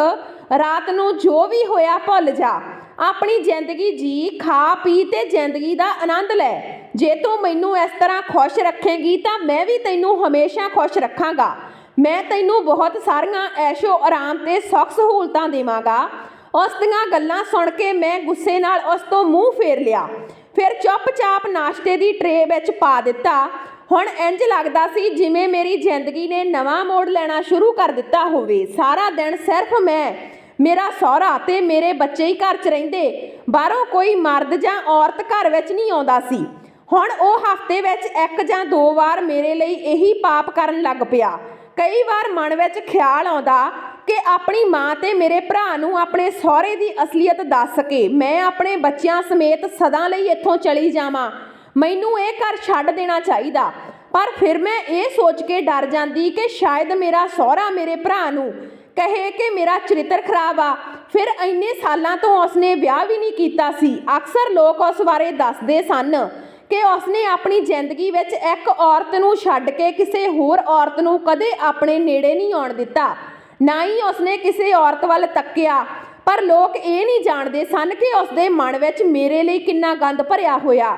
ਰਾਤ ਨੂੰ ਜੋ ਵੀ ਹੋਇਆ ਭੁੱਲ ਜਾ। ਆਪਣੀ ਜ਼ਿੰਦਗੀ ਜੀ, ਖਾ, ਪੀ ਤੇ ਜ਼ਿੰਦਗੀ ਦਾ ਆਨੰਦ ਲੈ। ਜੇ ਤੂੰ ਮੈਨੂੰ ਇਸ ਤਰ੍ਹਾਂ ਖੁਸ਼ ਰੱਖੇਂਗੀ ਤਾਂ ਮੈਂ ਵੀ ਤੈਨੂੰ ਹਮੇਸ਼ਾ ਖੁਸ਼ ਰੱਖਾਂਗਾ। ਮੈਂ ਤੈਨੂੰ ਬਹੁਤ ਸਾਰੀਆਂ ਐਸ਼ੋ ਆਰਾਮ ਤੇ ਸੁੱਖ ਸਹੂਲਤਾਂ ਦੇਵਾਂਗਾ। ਉਸ ਦੀਆਂ ਗੱਲਾਂ ਸੁਣ ਕੇ ਮੈਂ ਗੁੱਸੇ ਨਾਲ ਉਸ ਤੋਂ ਮੂੰਹ ਫੇਰ ਲਿਆ। ਫਿਰ ਚੁੱਪਚਾਪ ਨਾਸ਼ਤੇ ਦੀ ਟਰੇ ਵਿੱਚ ਪਾ ਦਿੱਤਾ। ਹੁਣ ਇੰਜ ਲੱਗਦਾ ਸੀ ਜਿਵੇਂ ਮੇਰੀ ਜ਼ਿੰਦਗੀ ਨੇ ਨਵਾਂ ਮੋੜ ਲੈਣਾ ਸ਼ੁਰੂ ਕਰ ਦਿੱਤਾ ਹੋਵੇ। ਸਾਰਾ ਦਿਨ ਸਿਰਫ ਮੈਂ, ਮੇਰਾ ਸਹੁਰਾ ਤੇ ਮੇਰੇ ਬੱਚੇ ਹੀ ਘਰ 'ਚ ਰਹਿੰਦੇ। ਬਾਹਰੋਂ ਕੋਈ ਮਰਦ ਜਾਂ ਔਰਤ ਘਰ ਵਿੱਚ ਨਹੀਂ ਆਉਂਦਾ ਸੀ। ਹੁਣ ਉਹ ਹਫ਼ਤੇ ਵਿੱਚ ਇੱਕ ਜਾਂ ਦੋ ਵਾਰ ਮੇਰੇ ਲਈ ਇਹੀ ਪਾਪ ਕਰਨ ਲੱਗ ਪਿਆ। ਕਈ ਵਾਰ ਮਨ ਵਿੱਚ ਖਿਆਲ ਆਉਂਦਾ ਕਿ ਆਪਣੀ ਮਾਂ ਤੇ ਮੇਰੇ ਭਰਾ ਨੂੰ ਆਪਣੇ ਸਹੁਰੇ ਦੀ ਅਸਲੀਅਤ ਦੱਸ ਕੇ ਮੈਂ ਆਪਣੇ ਬੱਚਿਆਂ ਸਮੇਤ ਸਦਾ ਲਈ ਇੱਥੋਂ ਚਲੀ ਜਾਵਾਂ। ਮੈਨੂੰ ਇਹ ਘਰ ਛੱਡ ਦੇਣਾ ਚਾਹੀਦਾ। ਪਰ ਫਿਰ ਮੈਂ ਇਹ ਸੋਚ ਕੇ ਡਰ ਜਾਂਦੀ ਕਿ ਸ਼ਾਇਦ ਮੇਰਾ ਸਹੁਰਾ ਮੇਰੇ ਭਰਾ ਨੂੰ ਕਹੇ ਕਿ ਮੇਰਾ ਚਰਿੱਤਰ ਖਰਾਬ ਆ। ਫਿਰ ਇੰਨੇ ਸਾਲਾਂ ਤੋਂ ਉਸਨੇ ਵਿਆਹ ਵੀ ਨਹੀਂ ਕੀਤਾ ਸੀ। ਅਕਸਰ ਲੋਕ ਉਸ ਬਾਰੇ ਦੱਸਦੇ ਸਨ ਕਿ ਉਸਨੇ ਆਪਣੀ ਜ਼ਿੰਦਗੀ ਵਿੱਚ ਇੱਕ ਔਰਤ ਨੂੰ ਛੱਡ ਕੇ ਕਿਸੇ ਹੋਰ ਔਰਤ ਨੂੰ ਕਦੇ ਆਪਣੇ ਨੇੜੇ ਨਹੀਂ ਆਉਣ ਦਿੱਤਾ। ਨਾ ਹੀ ਉਸਨੇ ਕਿਸੇ ਔਰਤ ਵੱਲ ਤੱਕਿਆ। ਪਰ ਲੋਕ ਇਹ ਨਹੀਂ ਜਾਣਦੇ ਸਨ ਕਿ ਉਸਦੇ ਮਨ ਵਿੱਚ ਮੇਰੇ ਲਈ ਕਿੰਨਾ ਗੰਦ ਭਰਿਆ ਹੋਇਆ।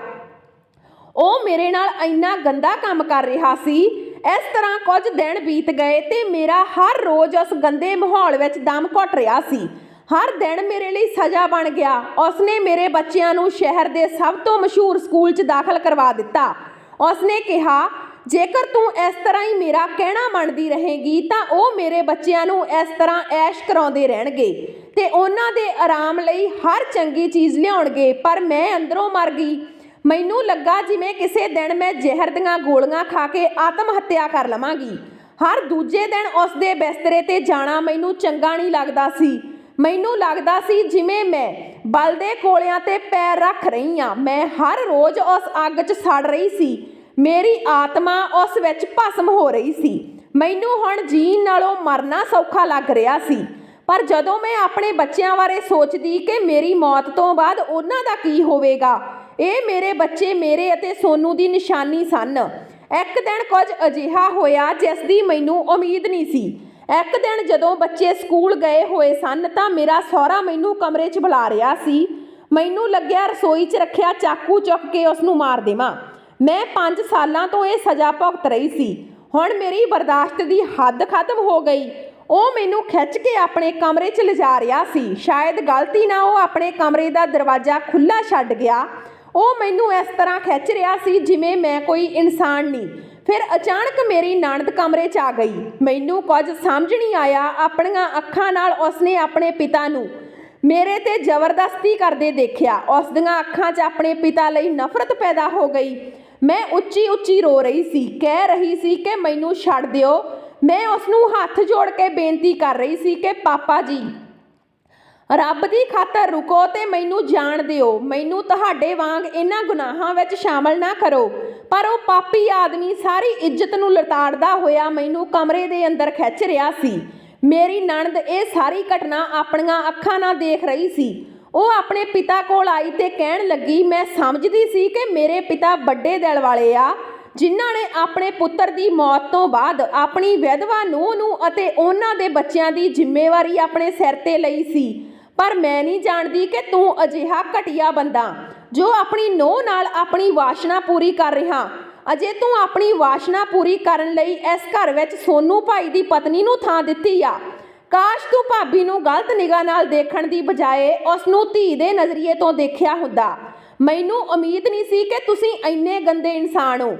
ਉਹ ਮੇਰੇ ਨਾਲ ਇੰਨਾ ਗੰਦਾ ਕੰਮ ਕਰ ਰਿਹਾ ਸੀ। ਇਸ ਤਰ੍ਹਾਂ ਕੁਝ ਦਿਨ ਬੀਤ ਗਏ ਤੇ ਮੇਰਾ ਹਰ ਰੋਜ਼ ਉਸ ਗੰਦੇ ਮਾਹੌਲ ਵਿੱਚ ਦਮ ਘੁੱਟ ਰਿਹਾ ਸੀ। ਹਰ ਦਿਨ ਮੇਰੇ ਲਈ ਸਜ਼ਾ ਬਣ ਗਿਆ। ਉਸਨੇ ਮੇਰੇ ਬੱਚਿਆਂ ਨੂੰ ਸ਼ਹਿਰ ਦੇ ਸਭ ਤੋਂ ਮਸ਼ਹੂਰ ਸਕੂਲ 'ਚ ਦਾਖਲ ਕਰਵਾ ਦਿੱਤਾ। ਉਸਨੇ ਕਿਹਾ, ਜੇਕਰ ਤੂੰ ਇਸ ਤਰ੍ਹਾਂ ਹੀ ਮੇਰਾ ਕਹਿਣਾ ਮੰਨਦੀ ਰਹੇਗੀ, ਤਾਂ ਉਹ ਮੇਰੇ ਬੱਚਿਆਂ ਨੂੰ ਇਸ ਤਰ੍ਹਾਂ ਐਸ਼ ਕਰਾਉਂਦੇ ਰਹਿਣਗੇ ਤੇ ਉਹਨਾਂ ਦੇ ਆਰਾਮ ਲਈ ਹਰ ਚੰਗੀ ਚੀਜ਼ ਲਿਆਉਣਗੇ, ਪਰ ਮੈਂ ਅੰਦਰੋਂ ਮਰ ਗਈ। ਮੈਨੂੰ ਲੱਗਾ ਜਿਵੇਂ ਕਿਸੇ ਦਿਨ ਮੈਂ ਜ਼ਹਿਰ ਦੀਆਂ ਗੋਲੀਆਂ ਖਾ ਕੇ ਆਤਮ ਹੱਤਿਆ ਕਰ ਲਵਾਂਗੀ। ਹਰ ਦੂਜੇ ਦਿਨ ਉਸ ਦੇ ਬਿਸਤਰੇ ਤੇ ਜਾਣਾ ਮੈਨੂੰ ਚੰਗਾ ਨਹੀਂ ਲੱਗਦਾ ਸੀ। ਮੈਨੂੰ ਲੱਗਦਾ ਸੀ ਜਿਵੇਂ ਮੈਂ ਬਲ ਦੇ ਕੋਲਿਆਂ ਤੇ ਪੈਰ ਰੱਖ ਰਹੀ ਹਾਂ। ਮੈਂ ਹਰ ਰੋਜ਼ ਉਸ ਅੱਗ 'ਚ ਸੜ ਰਹੀ ਸੀ। ਮੇਰੀ ਆਤਮਾ ਉਸ ਵਿੱਚ ਭਸਮ ਹੋ ਰਹੀ ਸੀ। ਮੈਨੂੰ ਹੁਣ ਜੀਣ ਨਾਲੋਂ ਮਰਨਾ ਸੌਖਾ ਲੱਗ ਰਿਹਾ ਸੀ। ਪਰ ਜਦੋਂ ਮੈਂ ਆਪਣੇ ਬੱਚਿਆਂ ਬਾਰੇ ਸੋਚਦੀ ਕਿ ਮੇਰੀ ਮੌਤ ਤੋਂ ਬਾਅਦ ਉਹਨਾਂ ਦਾ ਕੀ ਹੋਵੇਗਾ ਇਹ ਮੇਰੇ ਬੱਚੇ ਮੇਰੇ ਅਤੇ ਸੋਨੂ ਦੀ ਨਿਸ਼ਾਨੀ ਸਨ। ਇੱਕ ਦਿਨ ਕੁਝ ਅਜਿਹਾ ਹੋਇਆ ਜਿਸ ਦੀ ਮੈਨੂੰ ਉਮੀਦ ਨਹੀਂ ਸੀ। ਇੱਕ ਦਿਨ ਜਦੋਂ ਬੱਚੇ ਸਕੂਲ ਗਏ ਹੋਏ ਸਨ ਤਾਂ ਮੇਰਾ ਸਹੁਰਾ ਮੈਨੂੰ ਕਮਰੇ 'ਚ ਬੁਲਾ ਰਿਹਾ ਸੀ। ਮੈਨੂੰ ਲੱਗਿਆ ਰਸੋਈ 'ਚ ਰੱਖਿਆ ਚਾਕੂ ਚੁੱਕ ਕੇ ਉਸ ਨੂੰ ਮਾਰ ਦੇਵਾਂ। ਮੈਂ 5 ਸਾਲਾਂ ਤੋਂ ਇਹ ਸਜ਼ਾ ਭੁਗਤ ਰਹੀ ਸੀ। ਹੁਣ ਮੇਰੀ ਬਰਦਾਸ਼ਤ ਦੀ ਹੱਦ ਖਤਮ ਹੋ ਗਈ। ਉਹ ਮੈਨੂੰ ਖਿੱਚ ਕੇ ਆਪਣੇ ਕਮਰੇ 'ਚ ਲਿਜਾ ਰਿਹਾ ਸੀ। ਸ਼ਾਇਦ ਗਲਤੀ ਨਾਲ ਉਹ ਆਪਣੇ ਕਮਰੇ ਦਾ ਦਰਵਾਜ਼ਾ ਖੁੱਲਾ ਛੱਡ ਗਿਆ। ਉਹ ਮੈਨੂੰ ਇਸ ਤਰ੍ਹਾਂ ਖਿੱਚ ਰਿਹਾ ਸੀ ਜਿਵੇਂ ਮੈਂ ਕੋਈ ਇਨਸਾਨ ਨਹੀਂ। ਫਿਰ ਅਚਾਨਕ ਮੇਰੀ ਨਣਦ ਕਮਰੇ 'ਚ ਆ ਗਈ। ਮੈਨੂੰ ਕੁਝ ਸਮਝ ਨਹੀਂ ਆਇਆ। ਆਪਣੀਆਂ ਅੱਖਾਂ ਨਾਲ ਉਸਨੇ ਆਪਣੇ ਪਿਤਾ ਨੂੰ ਮੇਰੇ ਤੇ ਜ਼ਬਰਦਸਤੀ ਕਰਦੇ ਦੇਖਿਆ। ਉਸ ਦੀਆਂ ਅੱਖਾਂ 'ਚ ਆਪਣੇ ਪਿਤਾ ਲਈ ਨਫ਼ਰਤ ਪੈਦਾ ਹੋ ਗਈ। ਮੈਂ ਉੱਚੀ ਉੱਚੀ ਰੋ ਰਹੀ ਸੀ। ਕਹਿ ਰਹੀ ਸੀ ਕਿ ਮੈਨੂੰ ਛੱਡ ਦਿਓ। ਮੈਂ ਉਸ ਨੂੰ ਹੱਥ ਜੋੜ ਕੇ ਬੇਨਤੀ ਕਰ ਰਹੀ ਸੀ ਕਿ ਪਾਪਾ ਜੀ ਰੱਬ ਦੀ ਖਾਤਰ ਰੁਕੋ ਤੇ ਮੈਨੂੰ ਜਾਣ ਦਿਓ। ਮੈਨੂੰ ਤੁਹਾਡੇ ਵਾਂਗ ਇਹਨਾਂ ਗੁਨਾਹਾਂ ਵਿੱਚ ਸ਼ਾਮਲ ਨਾ ਕਰੋ। ਪਰ ਉਹ ਪਾਪੀ ਆਦਮੀ ਸਾਰੀ ਇੱਜ਼ਤ ਨੂੰ ਲਤਾੜਦਾ ਹੋਇਆ ਮੈਨੂੰ ਕਮਰੇ ਦੇ ਅੰਦਰ ਖਿੱਚ ਰਿਹਾ ਸੀ। ਮੇਰੀ ਨਣਦ ਇਹ ਸਾਰੀ ਘਟਨਾ ਆਪਣੀਆਂ ਅੱਖਾਂ ਨਾਲ ਦੇਖ ਰਹੀ ਸੀ। ਉਹ ਆਪਣੇ ਪਿਤਾ ਕੋਲ ਆਈ ਤੇ ਕਹਿਣ ਲੱਗੀ, ਮੈਂ ਸਮਝਦੀ ਸੀ ਕਿ ਮੇਰੇ ਪਿਤਾ ਵੱਡੇ ਦਿਲ ਵਾਲੇ ਆ, ਜਿਨ੍ਹਾਂ ਨੇ ਆਪਣੇ ਪੁੱਤਰ ਦੀ ਮੌਤ ਤੋਂ ਬਾਅਦ ਆਪਣੀ ਵਿਧਵਾ ਨੂੰਹ ਨੂੰ ਅਤੇ ਉਹਨਾਂ ਦੇ ਬੱਚਿਆਂ ਦੀ ਜ਼ਿੰਮੇਵਾਰੀ ਆਪਣੇ ਸਿਰ ਤੇ ਲਈ ਸੀ। ਪਰ ਮੈਂ ਨਹੀਂ ਜਾਣਦੀ ਕਿ ਤੂੰ ਅਜਿਹਾ ਘਟੀਆ ਬੰਦਾ ਜੋ ਆਪਣੀ ਨੋਹ ਨਾਲ ਆਪਣੀ ਵਾਸ਼ਨਾ ਪੂਰੀ ਕਰ ਰਿਹਾ। ਅਜੇ ਤੂੰ ਆਪਣੀ ਵਾਸ਼ਨਾ ਪੂਰੀ ਕਰਨ ਲਈ ਇਸ ਘਰ ਵਿੱਚ ਸੋਨੂ ਭਾਈ ਦੀ ਪਤਨੀ ਨੂੰ ਥਾਂ ਦਿੱਤੀ ਆ। ਕਾਸ਼ ਤੂੰ ਭਾਬੀ ਨੂੰ ਗਲਤ ਨਿਗਾਹ ਨਾਲ ਦੇਖਣ ਦੀ ਬਜਾਏ ਉਸ ਨੂੰ ਧੀ ਦੇ ਨਜ਼ਰੀਏ ਤੋਂ ਦੇਖਿਆ ਹੁੰਦਾ। ਮੈਨੂੰ ਉਮੀਦ ਨਹੀਂ ਸੀ ਕਿ ਤੁਸੀਂ ਇੰਨੇ ਗੰਦੇ ਇਨਸਾਨ ਹੋ।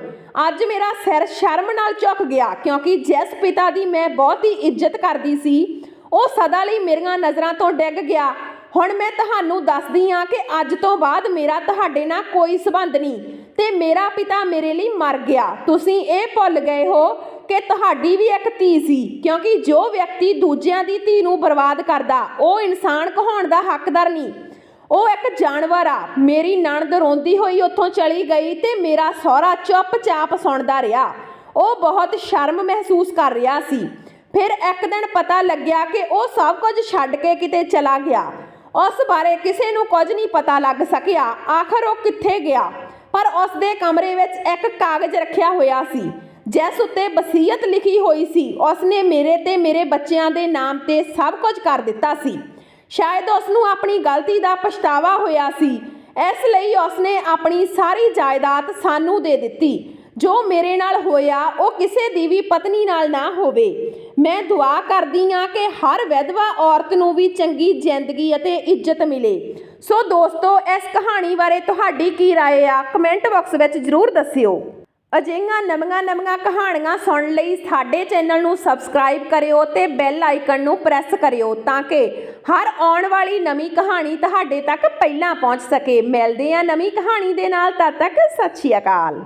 ਅੱਜ ਮੇਰਾ ਸਿਰ ਸ਼ਰਮ ਨਾਲ ਝੁਕ ਗਿਆ ਕਿਉਂਕਿ ਜਿਸ ਪਿਤਾ ਦੀ ਮੈਂ ਬਹੁਤ ਹੀ ਇੱਜ਼ਤ ਕਰਦੀ ਸੀ ਉਹ ਸਦਾ ਲਈ ਮੇਰੀਆਂ ਨਜ਼ਰਾਂ ਤੋਂ ਡਿੱਗ ਗਿਆ। ਹੁਣ ਮੈਂ ਤੁਹਾਨੂੰ ਦੱਸਦੀ ਹਾਂ ਕਿ ਅੱਜ ਤੋਂ ਬਾਅਦ ਮੇਰਾ ਤੁਹਾਡੇ ਨਾਲ ਕੋਈ ਸਬੰਧ ਨਹੀਂ ਤੇ ਮੇਰਾ ਪਿਤਾ ਮੇਰੇ ਲਈ ਮਰ ਗਿਆ। ਤੁਸੀਂ ਇਹ ਭੁੱਲ ਗਏ ਹੋ ਕਿ ਤੁਹਾਡੀ ਵੀ ਇੱਕ ਧੀ ਸੀ, ਕਿਉਂਕਿ ਜੋ ਵਿਅਕਤੀ ਦੂਜਿਆਂ ਦੀ ਧੀ ਨੂੰ ਬਰਬਾਦ ਕਰਦਾ, ਉਹ ਇਨਸਾਨ ਕਹਾਉਣ ਦਾ ਹੱਕਦਾਰ ਨਹੀਂ। ਉਹ ਇੱਕ ਜਾਨਵਰ ਆ। ਮੇਰੀ ਨਣਦ ਰੋਂਦੀ ਹੋਈ ਉੱਥੋਂ ਚਲੀ ਗਈ ਤੇ ਮੇਰਾ ਸਹੁਰਾ ਚੁੱਪਚਾਪ ਸੁਣਦਾ ਰਿਹਾ। ਉਹ ਬਹੁਤ ਸ਼ਰਮ ਮਹਿਸੂਸ ਕਰ ਰਿਹਾ ਸੀ। ਫਿਰ ਇੱਕ ਦਿਨ ਪਤਾ ਲੱਗਿਆ ਕਿ ਉਹ ਸਭ ਕੁਝ ਛੱਡ ਕੇ ਕਿਤੇ ਚਲਾ ਗਿਆ। ਉਸ ਬਾਰੇ ਕਿਸੇ ਨੂੰ ਕੁਝ ਨਹੀਂ ਪਤਾ ਲੱਗ ਸਕਿਆ। ਆਖਰ ਉਹ ਕਿੱਥੇ ਗਿਆ? ਪਰ ਉਸ ਦੇ ਕਮਰੇ ਵਿੱਚ ਇੱਕ ਕਾਗਜ਼ ਰੱਖਿਆ ਹੋਇਆ ਸੀ। ਜਿਸ ਉੱਤੇ ਵਸੀਅਤ ਲਿਖੀ ਹੋਈ ਸੀ। ਉਸ ਨੇ ਮੇਰੇ ਤੇ ਮੇਰੇ ਬੱਚਿਆਂ ਦੇ ਨਾਮ ਤੇ ਸਭ ਕੁਝ ਕਰ ਦਿੱਤਾ ਸੀ। ਸ਼ਾਇਦ ਉਸ ਨੂੰ ਆਪਣੀ ਗਲਤੀ ਦਾ ਪਛਤਾਵਾ ਹੋਇਆ ਸੀ। ਇਸ ਲਈ ਉਸ ਨੇ ਆਪਣੀ ਸਾਰੀ ਜਾਇਦਾਦ ਸਾਨੂੰ ਦੇ ਦਿੱਤੀ। ਜੋ ਮੇਰੇ ਨਾਲ ਹੋਇਆ ਉਹ ਕਿਸੇ ਦੀ ਵੀ ਪਤਨੀ ਨਾਲ ਨਾ ਹੋਵੇ ਮੈਂ ਦੁਆ ਕਰਦੀ ਹਾਂ ਕਿ ਹਰ ਵਿਧਵਾ ਔਰਤ ਨੂੰ ਵੀ ਚੰਗੀ ਜ਼ਿੰਦਗੀ ਅਤੇ ਇੱਜ਼ਤ ਮਿਲੇ ਸੋ ਦੋਸਤੋ ਇਸ ਕਹਾਣੀ ਬਾਰੇ ਤੁਹਾਡੀ ਕੀ رائے ਆ ਕਮੈਂਟ ਬਾਕਸ ਵਿੱਚ ਜ਼ਰੂਰ ਦੱਸਿਓ ਅਜਿਹੀਆਂ ਨਵੀਆਂ-ਨਵੀਆਂ ਕਹਾਣੀਆਂ ਸੁਣਨ ਲਈ ਸਾਡੇ ਚੈਨਲ ਨੂੰ ਸਬਸਕ੍ਰਾਈਬ ਕਰਿਓ ਤੇ ਬੈਲ ਆਈਕਨ ਨੂੰ ਪ੍ਰੈਸ ਕਰਿਓ ਤਾਂ ਕਿ ਹਰ ਆਉਣ ਵਾਲੀ ਨਵੀਂ ਕਹਾਣੀ ਤੁਹਾਡੇ ਤੱਕ ਪਹਿਲਾਂ ਪਹੁੰਚ ਸਕੇ ਮਿਲਦੇ ਹਾਂ ਨਵੀਂ ਕਹਾਣੀ ਦੇ ਨਾਲ ਤਦ ਤੱਕ ਸਤਿ ਸ਼੍ਰੀ ਅਕਾਲ